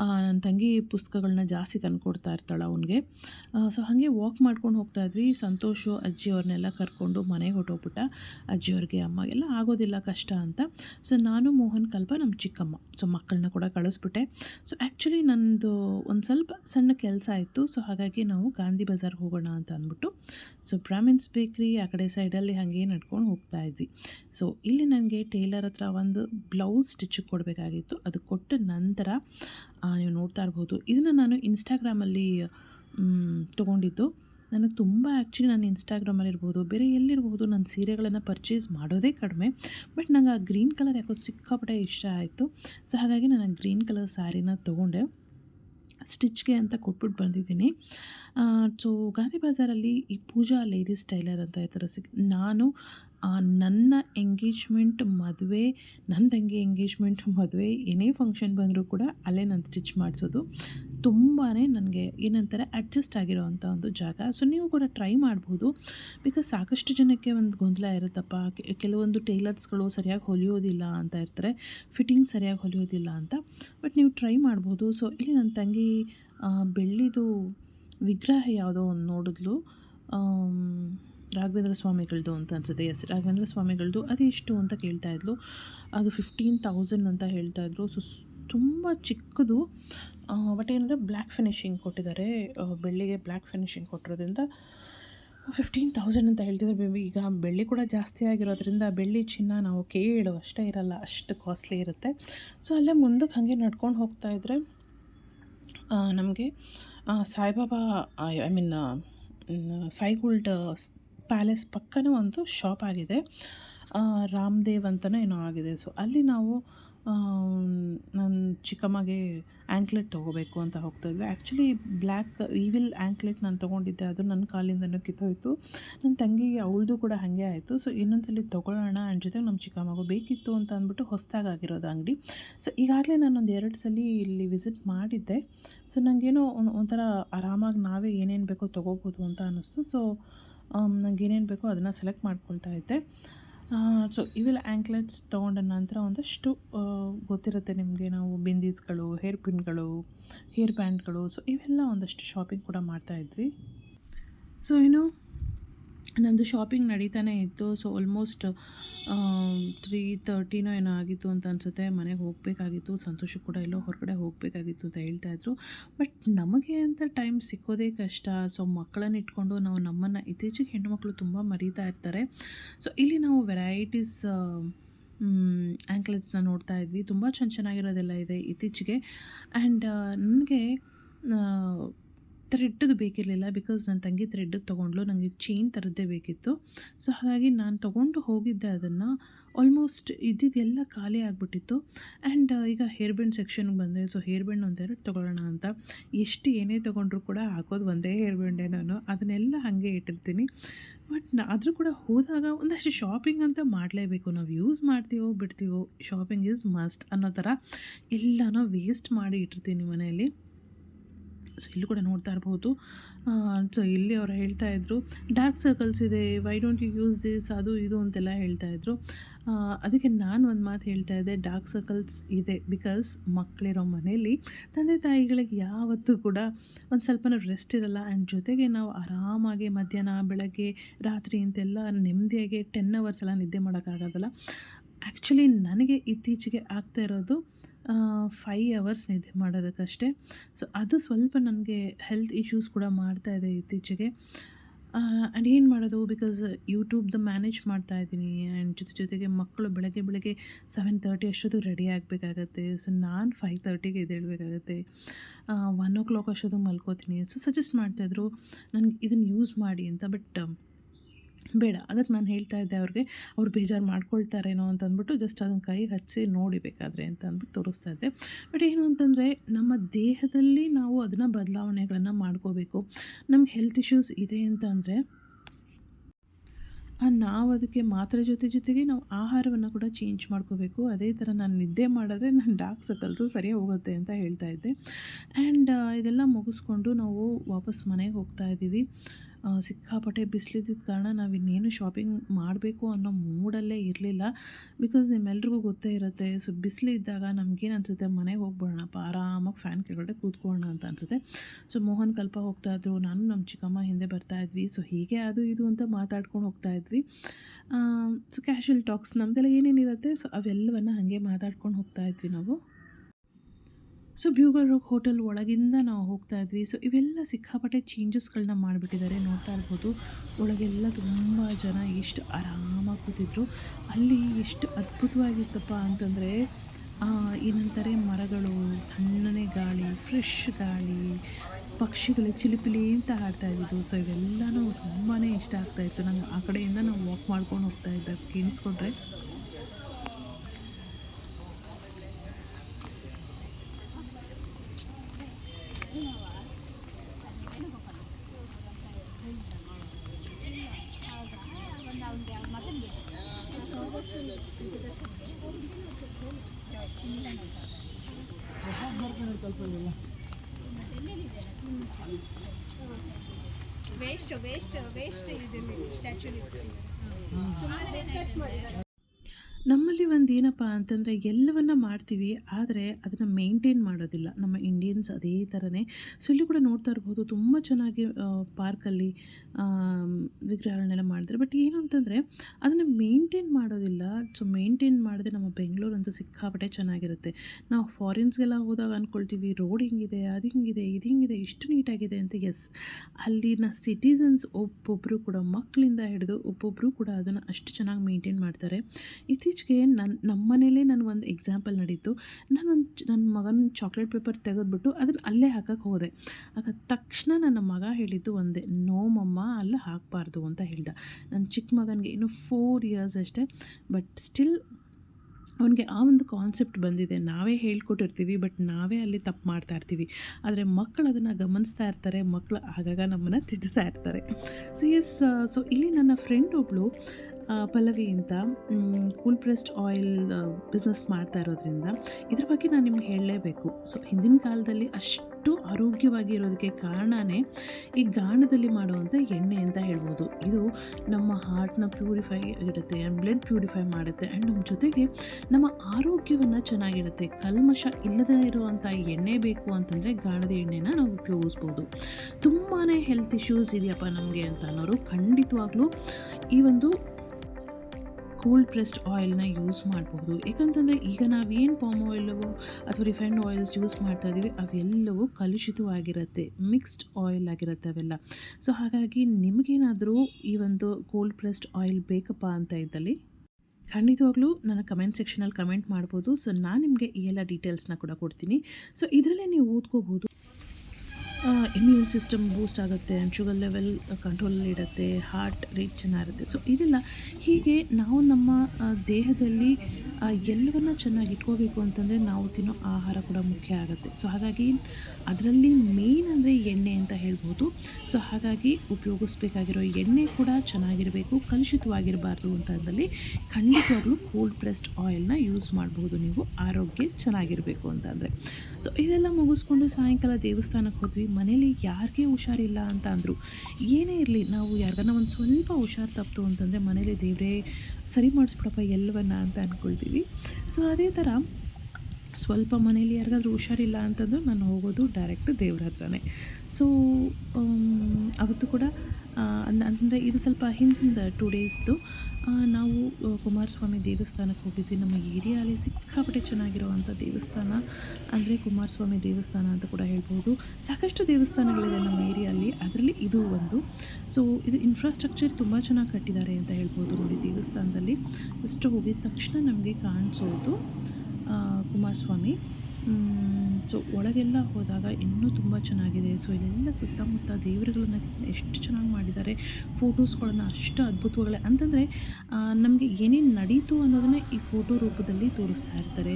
ನನ್ನ ತಂಗಿ ಪುಸ್ತಕಗಳನ್ನ ಜಾಸ್ತಿ ತಂದು ಕೊಡ್ತಾ ಇರ್ತಾಳೆ ಅವನಿಗೆ. ಸೊ ಹಾಗೆ ವಾಕ್ ಮಾಡ್ಕೊಂಡು ಹೋಗ್ತಾ ಇದ್ವಿ. ಸಂತೋಷು ಅಜ್ಜಿಯವ್ರನ್ನೆಲ್ಲ ಕರ್ಕೊಂಡು ಮನೆಗೆ ಹೊಟ್ಟೋಗ್ಬಿಟ್ಟ ಅಜ್ಜಿಯವ್ರಿಗೆ ಎಲ್ಲ ಆಗೋದಿಲ್ಲ ಕಷ್ಟ ಅಂತ. ಸೊ ನಾನು, ಮೋಹನ್, ಕಲ್ಪ ನಮ್ಮ ಚಿಕ್ಕಮ್ಮ. ಸೊ ಮಕ್ಕಳನ್ನ ಕೂಡ ಕಳಿಸ್ಬಿಟ್ಟೆ. ಸೊ ಆ್ಯಕ್ಚುಲಿ ನನ್ನದು ಒಂದು ಸ್ವಲ್ಪ ಸಣ್ಣ ಕೆಲಸ ಇತ್ತು. ಸೊ ಹಾಗಾಗಿ ನಾವು ಗಾಂಧಿ ಬಜಾರ್ಗೆ ಹೋಗೋಣ ಅಂತ ಅಂದ್ಬಿಟ್ಟು. ಸೊ ಬ್ರಾಹ್ಮಿನ್ಸ್ ಬೇಕ್ರಿ, ಆ ಕಡೆ ಸೈಡಲ್ಲಿ ಹಾಗೆ ನಡ್ಕೊಂಡು ಹೋಗ್ತಾ ಇದ್ವಿ. ಸೊ ಇಲ್ಲಿ ನನಗೆ ಟೇಲರ್ ಹತ್ರ ಒಂದು ಬ್ಲೌಸ್ ಸ್ಟಿಚ್ ಕೊಡಬೇಕಾಗಿತ್ತು. ಅದು ಕೊಟ್ಟ ನಂತರ ನೀವು ನೋಡ್ತಾ ಇರ್ಬೋದು. ಇದನ್ನು ನಾನು ಇನ್ಸ್ಟಾಗ್ರಾಮಲ್ಲಿ ತೊಗೊಂಡಿದ್ದು. ನನಗೆ ತುಂಬ ಆ್ಯಕ್ಚುಲಿ ನಾನು ಇನ್ಸ್ಟಾಗ್ರಾಮಲ್ಲಿ ಇರ್ಬೋದು, ಬೇರೆ ಎಲ್ಲಿರ್ಬೋದು ನಾನು ಸೀರೆಗಳನ್ನು ಪರ್ಚೇಸ್ ಮಾಡೋದೇ ಕಡಿಮೆ. ಬಟ್ ನಂಗೆ ಆ ಗ್ರೀನ್ ಕಲರ್ ಯಾಕೋ ಸಿಕ್ಕಾಪಟ್ಟೆ ಇಷ್ಟ ಆಯಿತು. ಸೊ ಹಾಗಾಗಿ ನಾನು ಗ್ರೀನ್ ಕಲರ್ ಸ್ಯಾರಿನ ತೊಗೊಂಡೆ. ಸ್ಟಿಚ್ಗೆ ಅಂತ ಕೊಟ್ಬಿಟ್ಟು ಬಂದಿದ್ದೀನಿ. ಸೊ ಗಾಂಧಿ ಬಜಾರಲ್ಲಿ ಈ ಪೂಜಾ ಲೇಡೀಸ್ ಟೈಲರ್ ಅಂತ ಈ ಥರ ಸಿಕ್ ನಾನು ನನ್ನ ಎಂಗೇಜ್ಮೆಂಟ್ ಮದುವೆ ನನ್ನ ತಂಗಿ ಎಂಗೇಜ್ಮೆಂಟ್ ಮದುವೆ, ಏನೇ ಫಂಕ್ಷನ್ ಬಂದರೂ ಕೂಡ ಅಲ್ಲೇ ನಾನು ಸ್ಟಿಚ್ ಮಾಡಿಸೋದು. ತುಂಬಾ ನನಗೆ ಏನಂತಾರೆ ಅಡ್ಜಸ್ಟ್ ಆಗಿರೋ ಅಂಥ ಒಂದು ಜಾಗ. ಸೊ ನೀವು ಕೂಡ ಟ್ರೈ ಮಾಡ್ಬೋದು. ಬಿಕಾಸ್ ಸಾಕಷ್ಟು ಜನಕ್ಕೆ ಒಂದು ಗೊಂದಲ ಇರುತ್ತಪ್ಪ. ಕೆಲವೊಂದು ಟೈಲರ್ಸ್ಗಳು ಸರಿಯಾಗಿ ಹೊಲಿಯೋದಿಲ್ಲ ಅಂತ ಇರ್ತಾರೆ. ಫಿಟ್ಟಿಂಗ್ ಸರಿಯಾಗಿ ಹೊಲಿಯೋದಿಲ್ಲ ಅಂತ. ಬಟ್ ನೀವು ಟ್ರೈ ಮಾಡ್ಬೋದು. ಸೊ ಇಲ್ಲಿ ನನ್ನ ತಂಗಿ ಬೆಳ್ಳಿದು ವಿಗ್ರಹ ಯಾವುದೋ ಒಂದು ನೋಡಿದ್ಲು. ರಾಘವೇಂದ್ರ ಸ್ವಾಮಿಗಳದ್ದು ಅಂತ ಅನ್ಸುತ್ತೆ. ಎಸ್, ರಾಘವೇಂದ್ರ ಸ್ವಾಮಿಗಳದ್ದು ಅದೆಷ್ಟು ಅಂತ ಕೇಳ್ತಾ ಇದ್ಲು. ಅದು ಫಿಫ್ಟೀನ್ ತೌಸಂಡ್ ಅಂತ ಹೇಳ್ತಾ ಇದ್ರು ಸೊ, ತುಂಬ ಚಿಕ್ಕದು. ಬಟ್ ಏನಂದರೆ ಬ್ಲ್ಯಾಕ್ ಫಿನಿಶಿಂಗ್ ಕೊಟ್ಟಿದ್ದಾರೆ. ಬೆಳ್ಳಿಗೆ ಬ್ಲ್ಯಾಕ್ ಫಿನಿಶಿಂಗ್ ಕೊಟ್ಟಿರೋದ್ರಿಂದ ಫಿಫ್ಟೀನ್ ತೌಸಂಡ್ ಅಂತ ಹೇಳ್ತಿದ್ದಾರೆ. ಬೇಬಿ ಈಗ ಬೆಳ್ಳಿ ಕೂಡ ಜಾಸ್ತಿ ಆಗಿರೋದ್ರಿಂದ ಬೆಳ್ಳಿ ಚಿನ್ನ ನಾವು ಕೇಳು. ಅಷ್ಟೇ ಇರಲ್ಲ, ಅಷ್ಟು ಕಾಸ್ಟ್ಲಿ ಇರುತ್ತೆ. ಸೊ ಅಲ್ಲೇ ಮುಂದಕ್ಕೆ ಹಾಗೆ ನಡ್ಕೊಂಡು ಹೋಗ್ತಾ ಇದ್ದರೆ ನಮಗೆ ಸಾಯಿಬಾಬಾ ಐ ಮೀನ್ ಸಾಯಿಗುಲ್ಡ್ ಪ್ಯಾಲೇಸ್ ಪಕ್ಕನೇ ಒಂದು ಶಾಪ್ ಆಗಿದೆ. ರಾಮದೇವ್ ಅಂತಲೂ ಏನೋ ಆಗಿದೆ. ಸೊ ಅಲ್ಲಿ ನಾವು ನನ್ನ ಚಿಕ್ಕಮ್ಮಗೆ ಆ್ಯಂಕ್ಲೆಟ್ ತೊಗೋಬೇಕು ಅಂತ ಹೋಗ್ತಾ ಇದ್ವಿ. ಆ್ಯಕ್ಚುಲಿ ಬ್ಲ್ಯಾಕ್ ಈವಿಲ್ ಆ್ಯಂಕ್ಲೆಟ್ ನಾನು ತೊಗೊಂಡಿದ್ದೆ. ಅದು ನನ್ನ ಕಾಲಿಂದನೂ ಕಿತ್ತೋಯ್ತು. ನನ್ನ ತಂಗಿಗೆ ಅವಳದು ಕೂಡ ಹಾಗೆ ಆಯಿತು. ಸೊ ಇನ್ನೊಂದ್ಸಲಿ ತೊಗೊಳ್ಳೋಣ ಅನ್ನ ಜೊತೆಗೆ ನಮ್ಮ ಚಿಕ್ಕಮ್ಮಗೂ ಬೇಕಿತ್ತು ಅಂತ ಅಂದ್ಬಿಟ್ಟು ಆಗಿರೋದು ಅಂಗಡಿ. ಸೊ ಈಗಾಗಲೇ ನಾನೊಂದು ಎರಡು ಸಲ ಇಲ್ಲಿ ವಿಸಿಟ್ ಮಾಡಿದ್ದೆ. ಸೊ ನನಗೇನೋ ಒಂಥರ ಆರಾಮಾಗಿ ನಾವೇ ಏನೇನು ಬೇಕೋ ತೊಗೋಬೋದು ಅಂತ ಅನ್ನಿಸ್ತು ಸೊ ನಂಗೆ ಏನೇನು ಬೇಕೋ ಅದನ್ನು ಸೆಲೆಕ್ಟ್ ಮಾಡ್ಕೊಳ್ತಾ ಇದ್ದೆ. ಸೊ ಇವೆಲ್ಲ ಆ್ಯಂಕ್ಲೆಟ್ಸ್ ತೊಗೊಂಡ ನಂತರ ಒಂದಷ್ಟು ಗೊತ್ತಿರುತ್ತೆ ನಿಮಗೆ ನಾವು ಬಿಂದೀಸ್ಗಳು ಹೇರ್ ಪಿನ್ಗಳು ಹೇರ್ ಬ್ಯಾಂಡ್ಗಳು ಸೊ ಇವೆಲ್ಲ ಒಂದಷ್ಟು ಶಾಪಿಂಗ್ ಕೂಡ ಮಾಡ್ತಾಯಿದ್ವಿ ಸೊ ಏನು ನಮ್ಮದು ಶಾಪಿಂಗ್ ನಡೀತಾನೆ ಇತ್ತು. ಸೊ ಆಲ್ಮೋಸ್ಟ್ ತ್ರೀ ತರ್ಟಿನೋ ಏನೋ ಆಗಿತ್ತು ಅಂತ ಅನಿಸುತ್ತೆ. ಮನೆಗೆ ಹೋಗಬೇಕಾಗಿತ್ತು. ಸಂತೋಷ ಕೂಡ ಎಲ್ಲೋ ಹೊರಗಡೆ ಹೋಗಬೇಕಾಗಿತ್ತು ಅಂತ ಹೇಳ್ತಾ ಇದ್ರು. ಬಟ್ ನಮಗೆ ಅಂತ ಟೈಮ್ ಸಿಕ್ಕೋದೇ ಕಷ್ಟ. ಸೊ ಮಕ್ಕಳನ್ನ ಇಟ್ಕೊಂಡು ನಾವು ನಮ್ಮನ್ನು ಇತ್ತೀಚೆಗೆ ಹೆಣ್ಣುಮಕ್ಕಳು ತುಂಬ ಮರೀತಾ ಇರ್ತಾರೆ. ಸೊ ಇಲ್ಲಿ ನಾವು ವೆರೈಟೀಸ್ ಆ್ಯಂಕ್ಲೆಟ್ಸ್ನ ನೋಡ್ತಾ ಇದ್ವಿ. ತುಂಬ ಚೆನ್ನ ಚೆನ್ನಾಗಿರೋದೆಲ್ಲ ಇದೆ ಇತ್ತೀಚೆಗೆ. ಆ್ಯಂಡ್ ನನಗೆ ಥ್ರೆಡ್ದು ಬೇಕಿರಲಿಲ್ಲ ಬಿಕಾಸ್ ನನ್ನ ತಂಗಿ ಥ್ರೆಡ್ ತೊಗೊಂಡ್ಲು ನನಗೆ ಚೈನ್ ಥರದ್ದೇ ಬೇಕಿತ್ತು. ಸೊ ಹಾಗಾಗಿ ನಾನು ತೊಗೊಂಡು ಹೋಗಿದ್ದೆ ಅದನ್ನು. ಆಲ್ಮೋಸ್ಟ್ ಇದ್ದಿದ್ದೆಲ್ಲ ಖಾಲಿ ಆಗಿಬಿಟ್ಟಿತ್ತು. ಆ್ಯಂಡ್ ಈಗ ಹೇರ್ ಬ್ಯಾಂಡ್ ಸೆಕ್ಷನ್ಗೆ ಬಂದೆ. ಸೊ ಹೇರ್ ಬ್ಯಾಂಡ್ ಒಂದೆರಡು ತೊಗೊಳ್ಳೋಣ ಅಂತ. ಎಷ್ಟು ಏನೇ ತೊಗೊಂಡ್ರು ಕೂಡ ಹಾಕೋದು ಒಂದೇ ಹೇರ್ ಬ್ಯಾಂಡೇ ನಾನು. ಅದನ್ನೆಲ್ಲ ಹಾಗೆ ಇಟ್ಟಿರ್ತೀನಿ. ಬಟ್ ಆದರೂ ಕೂಡ ಹೋದಾಗ ಒಂದಷ್ಟು ಶಾಪಿಂಗ್ ಅಂತ ಮಾಡಲೇಬೇಕು. ನಾವು ಯೂಸ್ ಮಾಡ್ತೀವೋ ಬಿಡ್ತೀವೋ, ಶಾಪಿಂಗ್ ಈಸ್ ಮಸ್ಟ್ ಅನ್ನೋ ಥರ ಎಲ್ಲನೂ ವೇಸ್ಟ್ ಮಾಡಿ ಇಟ್ಟಿರ್ತೀನಿ ಮನೆಯಲ್ಲಿ. ಸೊ ಇಲ್ಲಿ ಕೂಡ ನೋಡ್ತಾ ಇರ್ಬೋದು. ಸೊ ಇಲ್ಲಿ ಅವರು ಹೇಳ್ತಾ ಇದ್ರು ಡಾರ್ಕ್ ಸರ್ಕಲ್ಸ್ ಇದೆ why don't you use this ಅದು ಇದು ಅಂತೆಲ್ಲ ಹೇಳ್ತಾ ಇದ್ರು. ಅದಕ್ಕೆ ನಾನು ಒಂದು ಮಾತು ಹೇಳ್ತಾ ಇದ್ದೆ ಡಾರ್ಕ್ ಸರ್ಕಲ್ಸ್ ಇದೆ ಬಿಕಾಸ್ ಮಕ್ಕಳಿರೋ ಮನೆಯಲ್ಲಿ ತಂದೆ ತಾಯಿಗಳಿಗೆ ಯಾವತ್ತೂ ಕೂಡ ಒಂದು ಸ್ವಲ್ಪನೂ ರೆಸ್ಟ್ ಇರಲ್ಲ. ಆ್ಯಂಡ್ ಜೊತೆಗೆ ನಾವು ಆರಾಮಾಗಿ ಮಧ್ಯಾಹ್ನ, ಬೆಳಗ್ಗೆ, ರಾತ್ರಿ ಅಂತೆಲ್ಲ ನೆಮ್ಮದಿಯಾಗಿ ಟೆನ್ ಅವರ್ಸ್ ಎಲ್ಲ ನಿದ್ದೆ ಮಾಡೋಕ್ಕಾಗೋದಲ್ಲ ಆ್ಯಕ್ಚುಲಿ ನನಗೆ ಇತ್ತೀಚೆಗೆ ಆಗ್ತಾ ಇರೋದು ಫೈ ಅವರ್ಸ್ ನಿದ್ದೆ ಮಾಡೋದಕ್ಕಷ್ಟೇ. ಸೊ ಅದು ಸ್ವಲ್ಪ ನನಗೆ ಹೆಲ್ತ್ ಇಶ್ಯೂಸ್ ಕೂಡ ಮಾಡ್ತಾ ಇದೆ ಇತ್ತೀಚೆಗೆ. ಆ್ಯಂಡ್ ಏನು ಮಾಡೋದು? ಬಿಕಾಸ್ ಯೂಟ್ಯೂಬ್ದ ಮ್ಯಾನೇಜ್ ಮಾಡ್ತಾ ಇದ್ದೀನಿ. ಆ್ಯಂಡ್ ಜೊತೆ ಜೊತೆಗೆ ಮಕ್ಕಳು ಬೆಳಗ್ಗೆ ಬೆಳಗ್ಗೆ ಸೆವೆನ್ ತರ್ಟಿ ಅಷ್ಟೊತ್ತಿಗೆ ರೆಡಿ ಆಗಬೇಕಾಗತ್ತೆ. ಸೊ ನಾನು ಫೈವ್ ತರ್ಟಿಗೆ ಎದ್ದೇಳಬೇಕಾಗತ್ತೆ. ಒನ್ ಓ ಕ್ಲಾಕ್ ಅಷ್ಟೊತ್ತಿಗೆ ಮಲ್ಕೋತೀನಿ. ಸೊ ಸಜೆಸ್ಟ್ ಮಾಡ್ತಾಯಿದ್ರು ನನಗೆ ಇದನ್ನು ಯೂಸ್ ಮಾಡಿ ಅಂತ. ಬಟ್ ಬೇಡ, ಅದಕ್ಕೆ ನಾನು ಹೇಳ್ತಾ ಇದ್ದೆ ಅವ್ರಿಗೆ, ಅವ್ರು ಬೇಜಾರು ಮಾಡ್ಕೊಳ್ತಾರೇನೋ ಅಂತ ಅಂದ್ಬಿಟ್ಟು ಜಸ್ಟ್ ಅದನ್ನು ಕೈ ಹಚ್ಚಿ ನೋಡಿಬೇಕಾದ್ರೆ ಅಂತ ಅಂದ್ಬಿಟ್ಟು ತೋರಿಸ್ತಾ ಇದ್ದೆ. ಬಟ್ ಏನು ಅಂತಂದರೆ, ನಮ್ಮ ದೇಹದಲ್ಲಿ ನಾವು ಅದನ್ನು ಬದಲಾವಣೆಗಳನ್ನು ಮಾಡ್ಕೋಬೇಕು. ನಮ್ಗೆ ಹೆಲ್ತ್ ಇಶ್ಯೂಸ್ ಇದೆ ಅಂತ ಅಂದರೆ ನಾವು ಅದಕ್ಕೆ ಮಾತ್ರೆ ಜೊತೆ ಜೊತೆಗೆ ನಾವು ಆಹಾರವನ್ನು ಕೂಡ ಚೇಂಜ್ ಮಾಡ್ಕೋಬೇಕು. ಅದೇ ಥರ ನಾನು ನಿದ್ದೆ ಮಾಡಿದ್ರೆ ನನ್ನ ಡಾರ್ಕ್ ಸರ್ಕಲ್ಸು ಸರಿಯಾಗಿ ಹೋಗುತ್ತೆ ಅಂತ ಹೇಳ್ತಾ ಇದ್ದೆ. ಆ್ಯಂಡ್ ಇದೆಲ್ಲ ಮುಗಿಸ್ಕೊಂಡು ನಾವು ವಾಪಸ್ ಮನೆಗೆ ಹೋಗ್ತಾ ಇದ್ದೀವಿ. ಸಿಕ್ಕಾಪಟ್ಟೆ ಬಿಸಿಲಿದ್ದ ಕಾರಣ ನಾವು ಇನ್ನೇನು ಶಾಪಿಂಗ್ ಮಾಡಬೇಕು ಅನ್ನೋ ಮೂಡಲ್ಲೇ ಇರಲಿಲ್ಲ. ಬಿಕಾಸ್ ನಿಮ್ಮೆಲ್ರಿಗೂ ಗೊತ್ತೇ ಇರುತ್ತೆ ಸೊ ಬಿಸಿಲು ಇದ್ದಾಗ ನಮಗೇನು ಅನಿಸುತ್ತೆ, ಮನೆಗೆ ಹೋಗ್ಬಿಡೋಣಪ್ಪ ಆರಾಮಾಗಿ ಫ್ಯಾನ್ ಕೆಳಗಡೆ ಕೂತ್ಕೊಳ್ಳೋಣ ಅಂತ ಅನಿಸುತ್ತೆ. ಸೊ ಮೋಹನ್ ಕಲ್ಪ ಹೋಗ್ತಾಯಿದ್ರು ನಾನು ನಮ್ಮ ಚಿಕ್ಕಮ್ಮ ಹಿಂದೆ ಬರ್ತಾ ಇದ್ವಿ ಸೊ ಹೀಗೆ ಅದು ಇದು ಅಂತ ಮಾತಾಡ್ಕೊಂಡು ಹೋಗ್ತಾ ಇದ್ವಿ. ಸೊ ಕ್ಯಾಶುವಲ್ ಟಾಕ್ಸ್ ನಮ್ಮದೆಲ್ಲ ಏನೇನಿರುತ್ತೆ ಸೊ ಅವೆಲ್ಲವನ್ನು ಹಾಗೆ ಮಾತಾಡ್ಕೊಂಡು ಹೋಗ್ತಾ ಇದ್ವಿ ನಾವು. ಸೊ ಬ್ಯೂಗಲ್ ರೋಕ್ ಹೋಟೆಲ್ ಒಳಗಿಂದ ನಾವು ಹೋಗ್ತಾ ಇದ್ವಿ. ಸೊ ಇವೆಲ್ಲ ಸಿಕ್ಕಾಪಟ್ಟೆ ಚೇಂಜಸ್ಗಳನ್ನ ಮಾಡಿಬಿಟ್ಟಿದ್ದಾರೆ. ನೋಡ್ತಾ ಇರ್ಬೋದು. ಒಳಗೆಲ್ಲ ತುಂಬ ಜನ ಎಷ್ಟು ಆರಾಮಾಗಿ ಕೂತಿದ್ರು. ಅಲ್ಲಿ ಎಷ್ಟು ಅದ್ಭುತವಾಗಿತ್ತಪ್ಪ ಅಂತಂದರೆ ಏನಂತಾರೆ, ಮರಗಳು, ತಣ್ಣನೆ ಗಾಳಿ ಫ್ರೆಶ್ ಗಾಳಿ, ಪಕ್ಷಿಗಳು ಚಿಲಿಪಿಲಿ ಅಂತ ಹಾಡ್ತಾ ಇದ್ದಿದ್ದು. ಸೊ ಇವೆಲ್ಲನೂ ತುಂಬಾ ಇಷ್ಟ ಆಗ್ತಾಯಿತ್ತು ನಂಗೆ ಆ ಕಡೆಯಿಂದ ನಾವು ವಾಕ್ ಮಾಡ್ಕೊಂಡು ಹೋಗ್ತಾ ಇದ್ದೆ. ಕೇಳಿಸ್ಕೊಂಡ್ರೆ ವೇಸ್ಟ್ ವೇಸ್ಟ್ ವೇಸ್ಟ್ ಇದೆ ಸ್ಟ್ಯಾಚು ನಮ್ಮಲ್ಲಿ ಒಂದು ಏನಪ್ಪ ಅಂತಂದರೆ ಎಲ್ಲವನ್ನ ಮಾಡ್ತೀವಿ, ಆದರೆ ಅದನ್ನು ಮೇಂಟೈನ್ ಮಾಡೋದಿಲ್ಲ. ನಮ್ಮ ಇಂಡಿಯನ್ಸ್ ಅದೇ ಥರನೇ ಸೊ ಇಲ್ಲಿ ಕೂಡ ನೋಡ್ತಾ ಇರ್ಬೋದು, ತುಂಬ ಚೆನ್ನಾಗಿ ಪಾರ್ಕಲ್ಲಿ ವಿಗ್ರಹಗಳನ್ನೆಲ್ಲ ಮಾಡಿದ್ರೆ ಬಟ್ ಏನು ಅಂತಂದರೆ, ಅದನ್ನು ಮೇಂಟೈನ್ ಮಾಡೋದಿಲ್ಲ. ಸೊ ಮೇಂಟೈನ್ ಮಾಡಿದ್ರೆ ನಮ್ಮ ಬೆಂಗಳೂರಂತೂ ಸಿಕ್ಕಾಪಟ್ಟೆ ಚೆನ್ನಾಗಿರುತ್ತೆ. ನಾವು ಫಾರಿನ್ಸ್ಗೆಲ್ಲ ಹೋದಾಗ ಅಂದ್ಕೊಳ್ತೀವಿ ರೋಡ್ ಹಿಂಗಿದೆ, ಅದು ಹಿಂಗಿದೆ, ಇದು ಹಿಂಗಿದೆ, ಇಷ್ಟು ನೀಟಾಗಿದೆ ಅಂತ. ಎಸ್ ಅಲ್ಲಿನ ಸಿಟಿಸನ್ಸ್ ಒಬ್ಬೊಬ್ಬರು ಕೂಡ ಮಕ್ಕಳಿಂದ ಹಿಡಿದು ಒಬ್ಬೊಬ್ಬರು ಕೂಡ ಅದನ್ನು ಅಷ್ಟು ಚೆನ್ನಾಗಿ ಮೇಂಟೈನ್ ಮಾಡ್ತಾರೆ. ಇತ್ತೀಚೆಗೆ ನನ್ನ ನಮ್ಮ ಮನೇಲೇ ನಾನು ಒಂದು ಎಕ್ಸಾಂಪಲ್ ನಡೀತು. ನಾನು ಒಂದು ನನ್ನ ಮಗನ ಚಾಕ್ಲೇಟ್ ಪೇಪರ್ ತೆಗೆದ್ಬಿಟ್ಟು ಅದನ್ನು ಅಲ್ಲೇ ಹಾಕಕ್ಕೆ ಹೋದೆ. ಆಗ ತಕ್ಷಣ ನನ್ನ ಮಗ ಹೇಳಿದ್ದು ಒಂದೇ, ನೋ ಮಮ್ಮ ಅಲ್ಲ ಹಾಕಬಾರ್ದು, ಅಂತ ಹೇಳ್ದ. ನನ್ನ ಚಿಕ್ಕ ಮಗನಿಗೆ ಇನ್ನು ಫೋರ್ ಇಯರ್ಸ್ ಅಷ್ಟೇ ಬಟ್ ಸ್ಟಿಲ್ ಅವನಿಗೆ ಆ ಒಂದು ಕಾನ್ಸೆಪ್ಟ್ ಬಂದಿದೆ. ನಾವೇ ಹೇಳ್ಕೊಟ್ಟಿರ್ತೀವಿ ಬಟ್ ನಾವೇ ಅಲ್ಲಿ ತಪ್ಪು ಮಾಡ್ತಾ ಇರ್ತೀವಿ. ಆದರೆ ಮಕ್ಕಳು ಅದನ್ನು ಗಮನಿಸ್ತಾ ಇರ್ತಾರೆ ಮಕ್ಕಳು ಆಗಾಗ ನಮ್ಮನ್ನು ತಿದ್ದುತ್ತಾ ಇರ್ತಾರೆ. ಸೊ ಎಸ್ ಸೊ ಇಲ್ಲಿ ನನ್ನ ಫ್ರೆಂಡ್ ಒಬ್ಬಳು ಪಲ್ಲವಿ ಅಂತ ಕೂಲ್ ಪ್ರೆಸ್ಡ್ ಆಯಿಲ್ ಬಿಸ್ನೆಸ್ ಮಾಡ್ತಾ ಇರೋದ್ರಿಂದ ಇದ್ರ ಬಗ್ಗೆ ನಾನು ನಿಮ್ಗೆ ಹೇಳಲೇಬೇಕು. ಸೊ ಹಿಂದಿನ ಕಾಲದಲ್ಲಿ ಅಷ್ಟು ಆರೋಗ್ಯವಾಗಿ ಇರೋದಕ್ಕೆ ಕಾರಣವೇ ಈ ಗಾಣದಲ್ಲಿ ಮಾಡುವಂಥ ಎಣ್ಣೆ ಅಂತ ಹೇಳ್ಬೋದು. ಇದು ನಮ್ಮ ಹಾರ್ಟ್ನ ಪ್ಯೂರಿಫೈ ಇಡುತ್ತೆ ಆ್ಯಂಡ್ ಬ್ಲಡ್ ಪ್ಯೂರಿಫೈ ಮಾಡುತ್ತೆ ಆ್ಯಂಡ್ ನಮ್ಮ ಜೊತೆಗೆ ನಮ್ಮ ಆರೋಗ್ಯವನ್ನು ಚೆನ್ನಾಗಿರುತ್ತೆ ಕಲ್ಮಶ ಇಲ್ಲದೇ ಇರುವಂಥ ಎಣ್ಣೆ ಬೇಕು ಅಂತಂದರೆ ಗಾಣದ ಎಣ್ಣೆನ ನಾವು ಉಪಯೋಗಿಸ್ಬೋದು. ತುಂಬಾ ಹೆಲ್ತ್ ಇಶ್ಯೂಸ್ ಇದೆಯಪ್ಪ ನಮಗೆ ಅಂತ ಅನ್ನೋರು ಖಂಡಿತವಾಗ್ಲೂ ಈ ಒಂದು ಕೋಲ್ಡ್ ಪ್ರೆಸ್ಡ್ ಆಯಿಲ್ನ ಯೂಸ್ ಮಾಡಬಹುದು. ಯಾಕಂತಂದರೆ ಈಗ ನಾವೇನು ಪಾಮ್ ಆಯಿಲು ಅಥವಾ ರಿಫೈನ್ಡ್ ಆಯಿಲ್ಸ್ ಯೂಸ್ ಮಾಡ್ತಾ ಇದ್ದೀವಿ ಅವೆಲ್ಲವೂ ಕಲುಷಿತವಾಗಿರುತ್ತೆ ಮಿಕ್ಸ್ಡ್ ಆಯಿಲ್ ಆಗಿರುತ್ತೆ ಅವೆಲ್ಲ. ಸೊ ಹಾಗಾಗಿ ನಿಮಗೇನಾದರೂ ಈ ಒಂದು ಕೋಲ್ಡ್ ಪ್ರೆಸ್ಡ್ ಆಯಿಲ್ ಬೇಕಪ್ಪ ಅಂತ ಇದ್ದಲ್ಲಿ, ಖಂಡಿತವಾಗ್ಲೂ ನನ್ನ ಕಮೆಂಟ್ ಸೆಕ್ಷನಲ್ಲಿ ಕಮೆಂಟ್ ಮಾಡ್ಬೋದು. ಸೊ ನಾನು ನಿಮಗೆ ಈ ಎಲ್ಲ ಡೀಟೇಲ್ಸ್ನ ಕೂಡ ಕೊಡ್ತೀನಿ. ಸೊ ಇದರಲ್ಲೇ ನೀವು ಓದ್ಕೋಬೋದು ಇಮ್ಯೂನ್ ಸಿಸ್ಟಮ್ ಬೂಸ್ಟ್ ಆಗುತ್ತೆ ಶುಗರ್ ಲೆವೆಲ್ ಕಂಟ್ರೋಲಲ್ಲಿ ಇಡುತ್ತೆ ಹಾರ್ಟ್ ರೇಟ್ ಚೆನ್ನಾಗಿರುತ್ತೆ. ಸೊ ಇದೆಲ್ಲ ಹೀಗೆ ನಾವು ನಮ್ಮ ದೇಹದಲ್ಲಿ ಎಲ್ಲವನ್ನ ಚೆನ್ನಾಗಿ ಇಟ್ಕೋಬೇಕು ಅಂತಂದರೆ ನಾವು ತಿನ್ನೋ ಆಹಾರ ಕೂಡ ಮುಖ್ಯ ಆಗುತ್ತೆ. ಸೊ ಹಾಗಾಗಿ ಅದರಲ್ಲಿ ಮೇಯ್ನ್ ಅಂದರೆ ಎಣ್ಣೆ ಅಂತ ಹೇಳ್ಬೋದು. ಸೊ ಹಾಗಾಗಿ ಉಪಯೋಗಿಸ್ಬೇಕಾಗಿರೋ ಎಣ್ಣೆ ಕೂಡ ಚೆನ್ನಾಗಿರಬೇಕು, ಕಲುಷಿತವಾಗಿರಬಾರ್ದು ಅಂತಂದಲ್ಲಿ ಖಂಡಿತವಾಗ್ಲೂ ಕೋಲ್ಡ್ ಪ್ರೆಸ್ಡ್ ಆಯಿಲ್ನ ಯೂಸ್ ಮಾಡ್ಬೋದು ನೀವು, ಆರೋಗ್ಯ ಚೆನ್ನಾಗಿರಬೇಕು ಅಂತಂದರೆ ಸೊ ಇದೆಲ್ಲ ಮುಗಿಸ್ಕೊಂಡು ಸಾಯಂಕಾಲ ದೇವಸ್ಥಾನಕ್ಕೆ ಹೋದ್ವಿ, ಮನೇಲಿ ಯಾರಿಗೆ ಹುಷಾರಿಲ್ಲ ಅಂತ ಅಂದರು, ಏನೇ ಇರಲಿ ನಾವು ಯಾರಿಗಾನ ಒಂದು ಸ್ವಲ್ಪ ಹುಷಾರು ತಪ್ಪಿತು ಅಂತಂದರೆ ಮನೇಲಿ ದೇವರೇ ಸರಿ ಮಾಡಿಸ್ಬಿಡಪ್ಪ ಎಲ್ಲವನ್ನ ಅಂತ ಅಂದ್ಕೊಳ್ತೀವಿ ಸೊ ಅದೇ ಥರ ಸ್ವಲ್ಪ ಮನೇಲಿ ಯಾರಿಗಾದ್ರೂ ಹುಷಾರಿಲ್ಲ ಅಂತಂದ್ರೆ ನಾನು ಹೋಗೋದು ಡೈರೆಕ್ಟ್ ದೇವ್ರ ಹತ್ರನೇ. ಸೊ ಅವತ್ತು ಕೂಡ ಅಂದರೆ ಇದು ಸ್ವಲ್ಪ ಹಿಂದಿನ ಟೂ ಡೇಸ್ದು ನಾವು ಕುಮಾರಸ್ವಾಮಿ ದೇವಸ್ಥಾನಕ್ಕೆ ಹೋಗಿದ್ವಿ. ನಮ್ಮ ಏರಿಯಾಲಿ ಸಿಕ್ಕಾಪಟ್ಟೆ ಚೆನ್ನಾಗಿರುವಂಥ ದೇವಸ್ಥಾನ. ಅಂದರೆ ಕುಮಾರಸ್ವಾಮಿ ದೇವಸ್ಥಾನ ಅಂತ ಕೂಡ ಹೇಳ್ಬೋದು. ಸಾಕಷ್ಟು ದೇವಸ್ಥಾನಗಳಿದೆ ನಮ್ಮ ಏರಿಯಲ್ಲಿ. ಅದರಲ್ಲಿ ಇದು ಒಂದು. ಸೊ ಇದು ಇನ್ಫ್ರಾಸ್ಟ್ರಕ್ಚರ್ ತುಂಬ ಚೆನ್ನಾಗಿ ಕಟ್ಟಿದ್ದಾರೆ ಅಂತ ಹೇಳ್ಬೋದು ನೋಡಿ ದೇವಸ್ಥಾನದಲ್ಲಿ. ಫಸ್ಟ್ ಹೋಗಿದ ತಕ್ಷಣ ನಮಗೆ ಕಾಣಿಸೋದು ಕುಮಾರಸ್ವಾಮಿ. ಸೊ ಒಳಗೆಲ್ಲ ಹೋದಾಗ ಇನ್ನೂ ತುಂಬ ಚೆನ್ನಾಗಿದೆ. ಸೊ ಇಲ್ಲೆಲ್ಲ ಸುತ್ತಮುತ್ತ ದೇವರುಗಳನ್ನ ಎಷ್ಟು ಚೆನ್ನಾಗಿ ಮಾಡಿದ್ದಾರೆ. ಫೋಟೋಸ್ಗಳನ್ನು ಅಷ್ಟು ಅದ್ಭುತವಾಗಲೇ ಅಂತಂದರೆ ನಮಗೆ ಏನೇನು ನಡೀತು ಅನ್ನೋದನ್ನ ಈ ಫೋಟೋ ರೂಪದಲ್ಲಿ ತೋರಿಸ್ತಾ ಇರ್ತಾರೆ.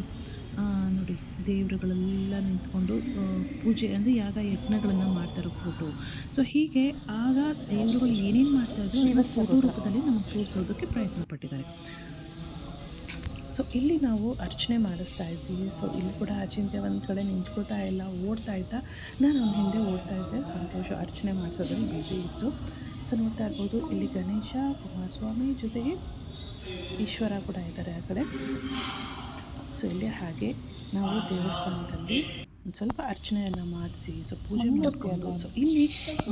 ನೋಡಿ ದೇವರುಗಳೆಲ್ಲ ನಿಂತ್ಕೊಂಡು ಪೂಜೆ ಅಂದರೆ ಯಾಗ ಯಜ್ಞಗಳನ್ನು ಮಾಡ್ತಾರೋ ಫೋಟೋ ಸೊ ಹೀಗೆ ಆಗ ದೇವರುಗಳು ಏನೇನು ಮಾಡ್ತಾ ಇದ್ರು ಫೋಟೋ ರೂಪದಲ್ಲಿ ನಮಗೆ ತೋರಿಸೋದಕ್ಕೆ ಪ್ರಯತ್ನ ಪಟ್ಟಿದ್ದಾರೆ. ಸೊ ಇಲ್ಲಿ ನಾವು ಅರ್ಚನೆ ಮಾಡಿಸ್ತಾ ಇದ್ದೀವಿ. ಸೊ ಇಲ್ಲಿ ಕೂಡ ಅಚಿಂತ್ಯ ಒಂದು ಕಡೆ ನಿಂತ್ಕೋತಾ ಇಲ್ಲ ಓಡ್ತಾ ಇದ್ದ. ನಾನು ಅವ್ನ ಹಿಂದೆ ಓಡ್ತಾ ಇದ್ದೆ. ಸಂತೋಷ ಅರ್ಚನೆ ಮಾಡಿಸೋದ್ರಲ್ಲಿ ಬ್ಯುಸಿ ಇತ್ತು. ಸೊ ನೋಡ್ತಾ ಇರ್ಬೋದು ಇಲ್ಲಿ ಗಣೇಶ ಕುಮಾರಸ್ವಾಮಿ ಜೊತೆಗೆ ಈಶ್ವರ ಕೂಡ ಇದ್ದಾರೆ ಆ ಕಡೆ. ಸೊ ಇಲ್ಲಿ ಹಾಗೆ ನಾವು ದೇವಸ್ಥಾನದಲ್ಲಿ ಒಂದು ಸ್ವಲ್ಪ ಅರ್ಚನೆ ಎಲ್ಲ ಮಾಡಿಸಿ ಸೊ ಪೂಜೆ ಮಾಡ್ತೀವಿ ಸೊ ಇಲ್ಲಿ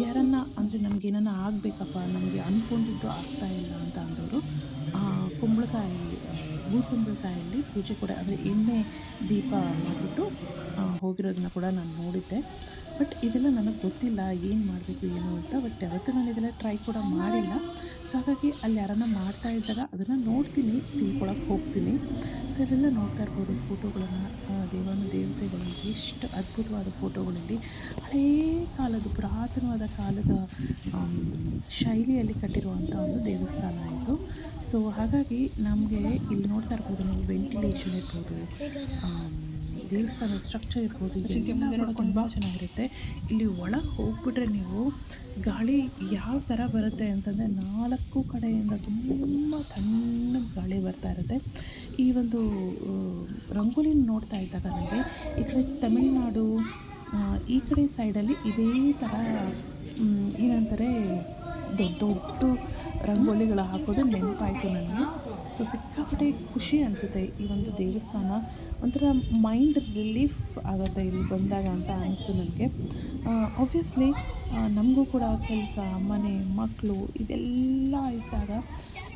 ಯಾರನ್ನ ಅಂದರೆ ನಮ್ಗೆ ಏನನ್ನ ಆಗಬೇಕಪ್ಪ ನಮಗೆ ಅಂದ್ಕೊಂಡಿದ್ದು ಆಗ್ತಾ ಇಲ್ಲ ಅಂತ ಅಂದವರು ಕುಂಬಳಕಾಯಿ ಊರು ಕುಂಬಳಕಾಯಲ್ಲಿ ಪೂಜೆ ಕೂಡ ಅಂದರೆ ಎಣ್ಣೆ ದೀಪ ಮಾಡಿಬಿಟ್ಟು ಹೋಗಿರೋದನ್ನ ಕೂಡ ನಾನು ನೋಡಿದ್ದೆ. ಬಟ್ ಇದೆಲ್ಲ ನನಗೆ ಗೊತ್ತಿಲ್ಲ ಏನು ಮಾಡಬೇಕು, ಏನು ಅಂತ. ಬಟ್ ಯಾವತ್ತೂ ನಾನು ಇದೆಲ್ಲ ಟ್ರೈ ಕೂಡ ಮಾಡಿಲ್ಲ. ಸೊ ಹಾಗಾಗಿ ಅಲ್ಲಿ ಯಾರನ್ನ ಮಾಡ್ತಾ ಇದ್ದಾಗ ಅದನ್ನು ನೋಡ್ತೀನಿ ತಿಳ್ಕೊಳಕ್ಕೆ ಹೋಗ್ತೀನಿ. ಸೊ ಇದೆಲ್ಲ ನೋಡ್ತಾ ಇರ್ಬೋದು ಫೋಟೋಗಳನ್ನು. ದೇವನ ದೇವತೆಗಳು ಎಷ್ಟು ಅದ್ಭುತವಾದ ಫೋಟೋಗಳಲ್ಲಿ ಹಳೇ ಕಾಲದ, ಪುರಾತನವಾದ ಕಾಲದ ಶೈಲಿಯಲ್ಲಿ ಕಟ್ಟಿರುವಂಥ ಒಂದು ದೇವಸ್ಥಾನ ಇದು. ಸೊ ಹಾಗಾಗಿ ನಮಗೆ ಇಲ್ಲಿ ನೋಡ್ತಾ ಇರ್ಬೋದು ನಾವು ವೆಂಟಿಲೇಷನ್ ಇರ್ಬೋದು ದೇವಸ್ಥಾನದ ಸ್ಟ್ರಕ್ಚರ್ ಇರ್ಬೋದು ತುಂಬ ಚೆನ್ನಾಗಿರುತ್ತೆ. ಇಲ್ಲಿ ಒಳಗೆ ಹೋಗ್ಬಿಟ್ರೆ ನೀವು ಗಾಳಿ ಯಾವ ಥರ ಬರುತ್ತೆ ಅಂತಂದರೆ ನಾಲ್ಕು ಕಡೆಯಿಂದ ತುಂಬ ಸಣ್ಣ ಗಾಳಿ ಬರ್ತಾ ಇರುತ್ತೆ. ಈ ಒಂದು ರಂಗೋಲಿ ರಂಗೋಲಿನ ನೋಡ್ತಾ ಇದ್ದಾಗ ನನಗೆ ಈ ಕಡೆ ತಮಿಳುನಾಡು ಈ ಕಡೆ ಸೈಡಲ್ಲಿ ಇದೇ ಥರ ಏನಂತಾರೆ ದೊಡ್ಡ ದೊಡ್ಡ ರಂಗೋಲಿಗಳು ಹಾಕೋದು ನೆನಪಾಯಿತು ನನಗೆ. ಸೊ ಸಿಕ್ಕಾಪಟ್ಟೆ ಖುಷಿ ಅನಿಸುತ್ತೆ ಈ ಒಂದು ದೇವಸ್ಥಾನ. ಒಂಥರ ಮೈಂಡ್ ರಿಲೀಫ್ ಆಗುತ್ತೆ ಇಲ್ಲಿ ಬಂದಾಗ ಅಂತ ಅನ್ನಿಸ್ತು ನನಗೆ. ಆಬ್ವಿಯಸ್ಲಿ ನಮಗೂ ಕೂಡ ಕೆಲಸ ಮನೆ ಮಕ್ಕಳು ಇದೆಲ್ಲ ಇದ್ದಾಗ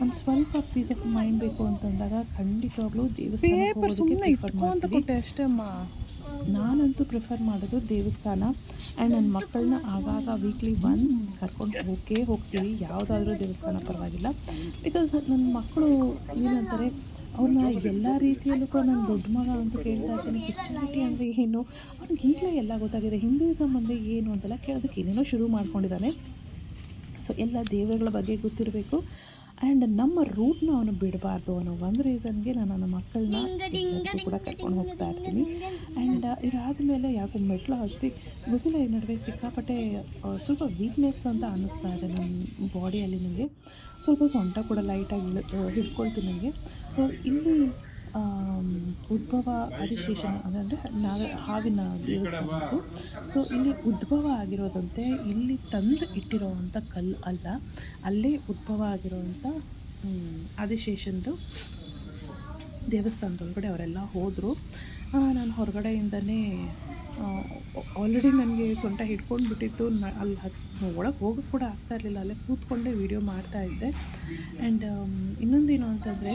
ಒಂದು ಸ್ವಲ್ಪ ಪೀಸ್ ಆಫ್ ಮೈಂಡ್ ಬೇಕು ಅಂತಂದಾಗ ಖಂಡಿತವಾಗ್ಲೂ ದೇವಸ್ಥಾನಕ್ಕೆ ನಾನಂತೂ ಪ್ರಿಫರ್ ಮಾಡೋದು ದೇವಸ್ಥಾನ. ಆ್ಯಂಡ್ ನನ್ನ ಮಕ್ಕಳನ್ನ ಆಗಾಗ ವೀಕ್ಲಿ ಒನ್ಸ್ ಕರ್ಕೊಂಡು ಹೋಗೇ ಹೋಗ್ತೀವಿ. ಯಾವುದಾದ್ರೂ ದೇವಸ್ಥಾನ ಪರವಾಗಿಲ್ಲ. ಬಿಕಾಸ್ ನನ್ನ ಮಕ್ಕಳು ಏನಂತಾರೆ, ಅವ್ರನ್ನ ಎಲ್ಲ ರೀತಿಯಲ್ಲೂ ಕೂಡ ನಾನು ದೊಡ್ಡ ಮಗ ಅಂತ ಕೇಳ್ತಾ ಇದ್ದೀನಿ ಕ್ರಿಶ್ಚಿಯಾನಿಟಿ ಅಂದರೆ ಏನು? ಅವ್ನಿಗೆ ಈಗಲೇ ಎಲ್ಲ ಗೊತ್ತಾಗಿದೆ. ಹಿಂದೂಯಿಸಮ್ ಅಂದರೆ ಏನು ಅಂತೆಲ್ಲ ಕೇಳೋದಕ್ಕೆ ಏನೇನೋ ಶುರು ಮಾಡ್ಕೊಂಡಿದ್ದಾನೆ. ಸೊ ಎಲ್ಲ ದೇವರುಗಳ ಬಗ್ಗೆ ಗೊತ್ತಿರಬೇಕು. ಆ್ಯಂಡ್ ನಮ್ಮ ರೂಟ್ನ ಅವನು ಬಿಡಬಾರ್ದು ಅನ್ನೋ ಒಂದು ರೀಸನ್ಗೆ ನಾನು ನನ್ನ ಮಕ್ಕಳನ್ನ ಕೂಡ ಕರ್ಕೊಂಡು ಹೋಗ್ತಾ ಇರ್ತೀನಿ. ಆ್ಯಂಡ್ ಇದಾದ ಮೇಲೆ ಯಾಕೋ ಮೆಟ್ಲು ಹತ್ತಿ ಗೊತ್ತಿಲ್ಲ ಈ ನಡುವೆ ಸಿಕ್ಕಾಪಟ್ಟೆ ಸ್ವಲ್ಪ ವೀಕ್ನೆಸ್ ಅಂತ ಅನ್ನಿಸ್ತಾ ಇದೆ ನನ್ನ ಬಾಡಿಯಲ್ಲಿ ನನಗೆ ಸ್ವಲ್ಪ ಸೊಂಟ ಕೂಡ ಲೈಟಾಗಿ ಹಿಡ್ಕೊಳ್ತೀನಿ ನನಗೆ ಸೊ ಇಲ್ಲಿ ಉದ್ಭವ ಆದಿಶೇಷನ ಅಂದರೆ ನಾಗ, ಹಾವಿನ ದೇವಸ್ಥಾನ ಇತ್ತು ಸೊ ಇಲ್ಲಿ ಉದ್ಭವ ಆಗಿರೋದಂತೆ ಇಲ್ಲಿ ತಂದು ಇಟ್ಟಿರೋವಂಥ ಕಲ್ಲು ಅಲ್ಲ, ಅಲ್ಲೇ ಉದ್ಭವ ಆಗಿರೋವಂಥ ಆದಿಶೇಷಂದು ದೇವಸ್ಥಾನದೊಳಗಡೆ ಅವರೆಲ್ಲ ಹೋದರು. ನಾನು ಹೊರಗಡೆಯಿಂದನೇ ಆಲ್ರೆಡಿ ನನಗೆ ಸೊಂಟ ಹಿಡ್ಕೊಂಡು ಬಿಟ್ಟಿತ್ತು ನ, ಅಲ್ಲಿ ಹತ್ತು ಒಳಗೆ ಹೋಗೋಕ್ಕೆ ಕೂಡ ಆಗ್ತಾ ಇರಲಿಲ್ಲ, ಅಲ್ಲೇ ಕೂತ್ಕೊಂಡೇ ವೀಡಿಯೋ ಮಾಡ್ತಾ ಇದ್ದೆ. ಆ್ಯಂಡ್ ಇನ್ನೊಂದೇನು ಅಂತಂದರೆ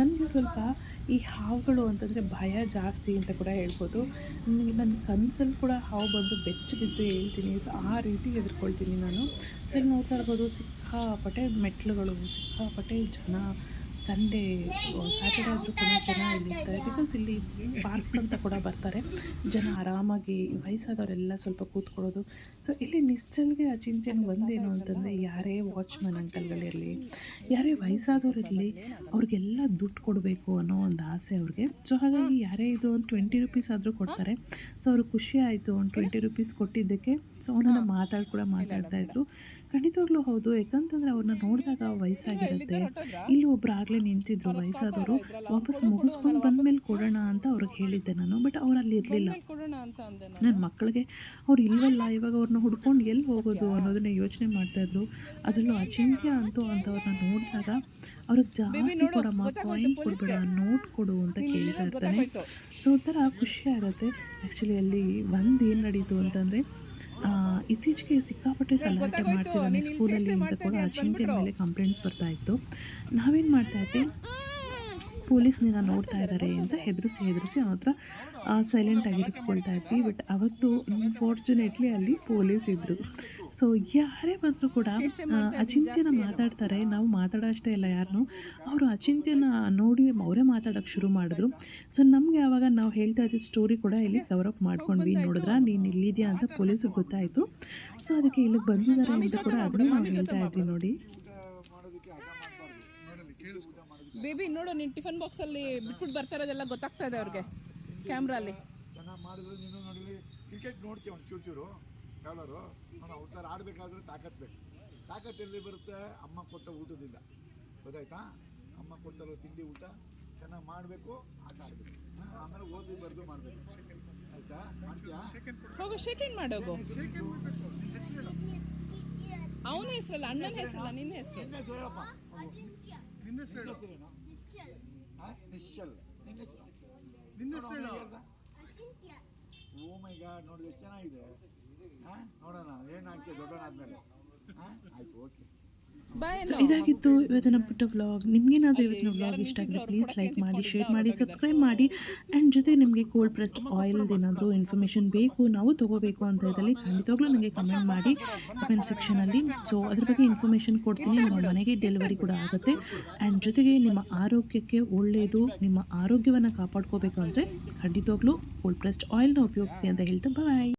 ನನಗೆ ಸ್ವಲ್ಪ ಈ ಹಾವುಗಳು ಅಂತಂದರೆ ಭಯ ಜಾಸ್ತಿ ಅಂತ ಕೂಡ ಹೇಳ್ಬೋದು. ನನಗೆ ನನ್ನ ಕನಸಲ್ಲಿ ಕೂಡ ಹಾವು ಬಂದು ಬೆಚ್ಚ ಬಿದ್ದು ಹೇಳ್ತೀನಿ. ಸೊ ಆ ರೀತಿ ಹೆದರ್ಕೊಳ್ತೀನಿ ನಾನು. ಸರಿ, ನೋಡ್ತಾ ಇರ್ಬೋದು, ಸಿಕ್ಕಾಪಟ್ಟೆ ಮೆಟ್ಲುಗಳು, ಸಿಕ್ಕಾಪಟ್ಟೆ ಜನ. ಸಂಡೇ ಸ್ಯಾಟರ್ಡೆ ಆದರೂ ಕೂಡ ಜನ ಇಲ್ಲಿ ಇರ್ತಾರೆ ಬಿಕಾಸ್ ಇಲ್ಲಿ ಪಾರ್ಕ್ ಅಂತ ಕೂಡ ಬರ್ತಾರೆ. ಜನ ಆರಾಮಾಗಿ ವಯಸ್ಸಾದವರೆಲ್ಲ ಸ್ವಲ್ಪ ಕೂತ್ಕೊಳ್ಳೋದು. ಸೊ ಇಲ್ಲಿ ನಿಶ್ಚಲ್ಗೆ ಅಚಿಂತ್ಯನ ಒಂದೇನು ಅಂತಂದರೆ ಯಾರೇ ವಾಚ್ಮನ್ ಅಂಕಲ್ಗಳಿರಲಿ, ಯಾರೇ ವಯಸ್ಸಾದವರಿರಲಿ, ಅವ್ರಿಗೆಲ್ಲ ದುಡ್ಡು ಕೊಡಬೇಕು ಅನ್ನೋ ಒಂದು ಆಸೆ ಅವ್ರಿಗೆ. ಸೊ ಹಾಗಾಗಿ ಯಾರೇ ಇದು ಒಂದು ಟ್ವೆಂಟಿ ರುಪೀಸ್ ಆದರೂ ಕೊಡ್ತಾರೆ. ಸೊ ಅವ್ರಿಗೆ ಖುಷಿ ಆಯಿತು ಒಂದು ಟ್ವೆಂಟಿ ರುಪೀಸ್ ಕೊಟ್ಟಿದ್ದಕ್ಕೆ. ಸೊ ಅವನನ್ನು ಮಾತಾಡಿ ಕೂಡ ಮಾತಾಡ್ತಾ ಇದ್ರು. ಖಂಡಿತವಾಗ್ಲೂ ಹೌದು. ಯಾಕಂತಂದರೆ ಅವ್ರನ್ನ ನೋಡಿದಾಗ ವಯಸ್ಸಾಗಿರುತ್ತೆ. ಇಲ್ಲಿ ಒಬ್ರು ಆಗಲೇ ನಿಂತಿದ್ರು ವಯಸ್ಸಾದವರು. ವಾಪಸ್ ಮುಗಿಸ್ಕೊಂಡು ಬಂದಮೇಲೆ ಕೊಡೋಣ ಅಂತ ಅವ್ರಿಗೆ ಹೇಳಿದ್ದೆ ನಾನು. ಬಟ್ ಅವ್ರು ಅಲ್ಲಿ ಇರಲಿಲ್ಲ. ನನ್ನ ಮಕ್ಕಳಿಗೆ ಅವ್ರು ಇಲ್ವಲ್ಲ ಇವಾಗ ಅವ್ರನ್ನ ಹುಡ್ಕೊಂಡು ಎಲ್ಲಿ ಹೋಗೋದು ಅನ್ನೋದನ್ನ ಯೋಚನೆ ಮಾಡ್ತಾಯಿದ್ರು ಅದರಲ್ಲೂ ಅಚಿಂತ್ಯ ಅಂತೂ ಅಂಥವ್ರನ್ನ ನೋಡಿದಾಗ ಅವ್ರಿಗೆ ಜಾಸ್ತಿ ಕೊಡಮ್ಮ ಕಾಯಿನ್ ಕೊಡ್ಬೇಡ ನೋಟ್ ಕೊಡು ಅಂತ ಕೇಳ್ತಾ ಇರ್ತಾನೆ ಸೊ ಒಂಥರ ಖುಷಿ ಆಗುತ್ತೆ. ಆ್ಯಕ್ಚುಲಿ ಅಲ್ಲಿ ಒಂದು ಏನು ನಡೀತು ಅಂತಂದರೆ ಇತ್ತೀಚೆಗೆ ಸಿಕ್ಕಾಪಟ್ಟೆ ತಲಾಟೆ ಮಾಡ್ತಿದ್ದಾನೆ ಸ್ಕೂಲಲ್ಲಿ ಅಂತ ಕೂಡ ಅಚಿಂತ್ಯನ ಮೇಲೆ ಕಂಪ್ಲೇಂಟ್ಸ್ ಬರ್ತಾ ಇತ್ತು. ನಾವೇನು ಮಾಡ್ತಾ ಇದ್ವಿ? ಪೊಲೀಸ್ನಿಂದ ನೋಡ್ತಾ ಇದ್ದಾರೆ ಅಂತ ಹೆದರಿಸಿ ಹೆದರಿಸಿ ಅವನ ಹತ್ರ ಸೈಲೆಂಟ್ ಆಗಿರಿಸ್ಕೊಳ್ತಾ ಇದ್ವಿ. ಬಟ್ ಅವತ್ತು ಅನ್ಫಾರ್ಚುನೇಟ್ಲಿ ಅಲ್ಲಿ ಪೊಲೀಸ್ ಇದ್ದರು ಸೊ ಯಾರೇ ಬಂದರೂ ಕೂಡ ಅಚಿಂತ್ಯನ ಮಾತಾಡ್ತಾರೆ. ನಾವು ಮಾತಾಡೋ ಅಷ್ಟೇ ಇಲ್ಲ ಯಾರನ್ನೂ ಅವರು ಅಚಿಂತ್ಯನ ನೋಡಿ ಅವರೇ ಮಾತಾಡೋಕ್ಕೆ ಶುರು ಮಾಡಿದ್ರು. ಸೊ ನಮಗೆ ಆವಾಗ ನಾವು ಹೇಳ್ತಾ ಇದ್ದ ಸ್ಟೋರಿ ಕೂಡ ಇಲ್ಲಿ ಕವರ್ ಅಪ್ ಮಾಡ್ಕೊಂಡ್ವಿ. ನೋಡಿದ್ರ? ನೀನು ಇಲ್ಲಿದೆಯಾ ಅಂತ ಪೊಲೀಸಿಗೆ ಗೊತ್ತಾಯಿತು. ಸೊ ಅದಕ್ಕೆ ಇಲ್ಲಿಗೆ ಬಂದಿದ್ದಾರೆ ಅಂತ ಕೂಡ ಅದನ್ನು ನಾವು ಹೇಳ್ತಾ ಇದ್ವಿ ನೋಡಿ. ಬೇಬಿ ನೋಡು ನೀನು ಟಿಫನ್ ಬಾಕ್ಸಲ್ಲಿ ಬಿಟ್ಬಿಟ್ಟು ಬರ್ತಾ ಇರೋದೆಲ್ಲ ಗೊತ್ತಾಗ್ತಾ ಇದೆ ಅವ್ರಿಗೆ ಕ್ಯಾಮ್ರಲ್ಲಿ ಚೆನ್ನಾಗಿ ಮಾಡಿದ್ರು. ನೀನು ನೋಡಿ ಕ್ರಿಕೆಟ್ ನೋಡ್ತೀವಿ ಒಂದು ಚೂರು ಚೂರು? ಯಾವ್ದಾರು ನಾನು ಅವ್ರ ಥರ ಆಡಬೇಕಾದ್ರೆ ತಾಕತ್ ಬೇಕು. ತಾಕತ್ ಎಲ್ಲಿ ಬರುತ್ತೆ? ಅಮ್ಮ ಕೊಟ್ಟ ಊಟದಿಂದ. ಗೊತ್ತಾಯ್ತಾ? ಅಮ್ಮ ಕೊಟ್ಟರೋ ತಿಂಡಿ ಊಟ ಚೆನ್ನಾಗಿ ಮಾಡಬೇಕು ಆಟ ಆಡಬೇಕು. ಆಮೇಲೆ ಓದಿ ಬರೆದು ಮಾಡಬೇಕು. ಆಯ್ತಾ? ಮಾಡ್ತೀಯಾ? ಶೇಕಿನ್ ಶೇಕಿಂಗ್ ಮಾಡೋಗು ಅವನ ಹೆಸರಲ್ಲ ಅಣ್ಣನ ಹೆಸರಲ್ಲ ನಿನ್ನ ಹೆಸರು. ನಿನ್ನ ಹೆಸರು ಹೇಳಪ್ಪ ನಿನ್ನ ಹೆಸರು ನಿಶ್ಚಲ್. ನಿನ್ನ ಹೆಸರು. ನಿನ್ನ ಹೆಸರು ಓ ಮೈ ಗಾಡ್ ನೋಡಿ ಎಷ್ಟು ಚೆನ್ನಾಗಿದೆ. ಹಾಂ? ನೋಡೋಣ ಏನು ಹಾಕಿ ದೊಡ್ಡವನಾದ್ಮೇಲೆ ಹಾಂ? ಆಯ್ತು ಓಕೆ. ಬಾಯ್ ಸೊ ಇದಾಗಿತ್ತು ಇವತ್ತಿನ ಪುಟ್ಟ ವ್ಲಾಗ್. ನಿಮಗೇನಾದರೂ ಇವತ್ತಿನ ವ್ಲಾಗ್ ಇಷ್ಟ ಆಗಿದೆ ಪ್ಲೀಸ್ ಲೈಕ್ ಮಾಡಿ ಶೇರ್ ಮಾಡಿ ಸಬ್ಸ್ಕ್ರೈಬ್ ಮಾಡಿ. ಆ್ಯಂಡ್ ಜೊತೆ ನಿಮಗೆ ಕೋಲ್ಡ್ ಪ್ರೆಸ್ಡ್ ಆಯಿಲ್ದು ಏನಾದರೂ ಇನ್ಫಾರ್ಮೇಷನ್ ಬೇಕು ನಾವು ತೊಗೋಬೇಕು ಅಂತ ಇದ್ದಲ್ಲಿ ಖಂಡಿತವಾಗ್ಲೂ ನನಗೆ ಕಮೆಂಟ್ ಮಾಡಿ. ಕಮೆಂಟ್ ಸೆಕ್ಷನಲ್ಲಿ ಸೊ ಅದ್ರ ಬಗ್ಗೆ ಇನ್ಫಾರ್ಮೇಷನ್ ಕೊಡ್ತೀನಿ. ನಿಮ್ಮ ಮನೆಗೆ ಡೆಲಿವರಿ ಕೂಡ ಆಗುತ್ತೆ. ಆ್ಯಂಡ್ ಜೊತೆಗೆ ನಿಮ್ಮ ಆರೋಗ್ಯಕ್ಕೆ ಒಳ್ಳೆಯದು ನಿಮ್ಮ ಆರೋಗ್ಯವನ್ನು ಕಾಪಾಡ್ಕೋಬೇಕು ಅಂದರೆ ಖಂಡಿತವಾಗ್ಲೂ ಕೋಲ್ಡ್ ಪ್ರೆಸ್ಡ್ ಆಯಿಲ್ನ ಉಪಯೋಗಿಸಿ ಅಂತ ಹೇಳ್ತಾ ಬಾಯ್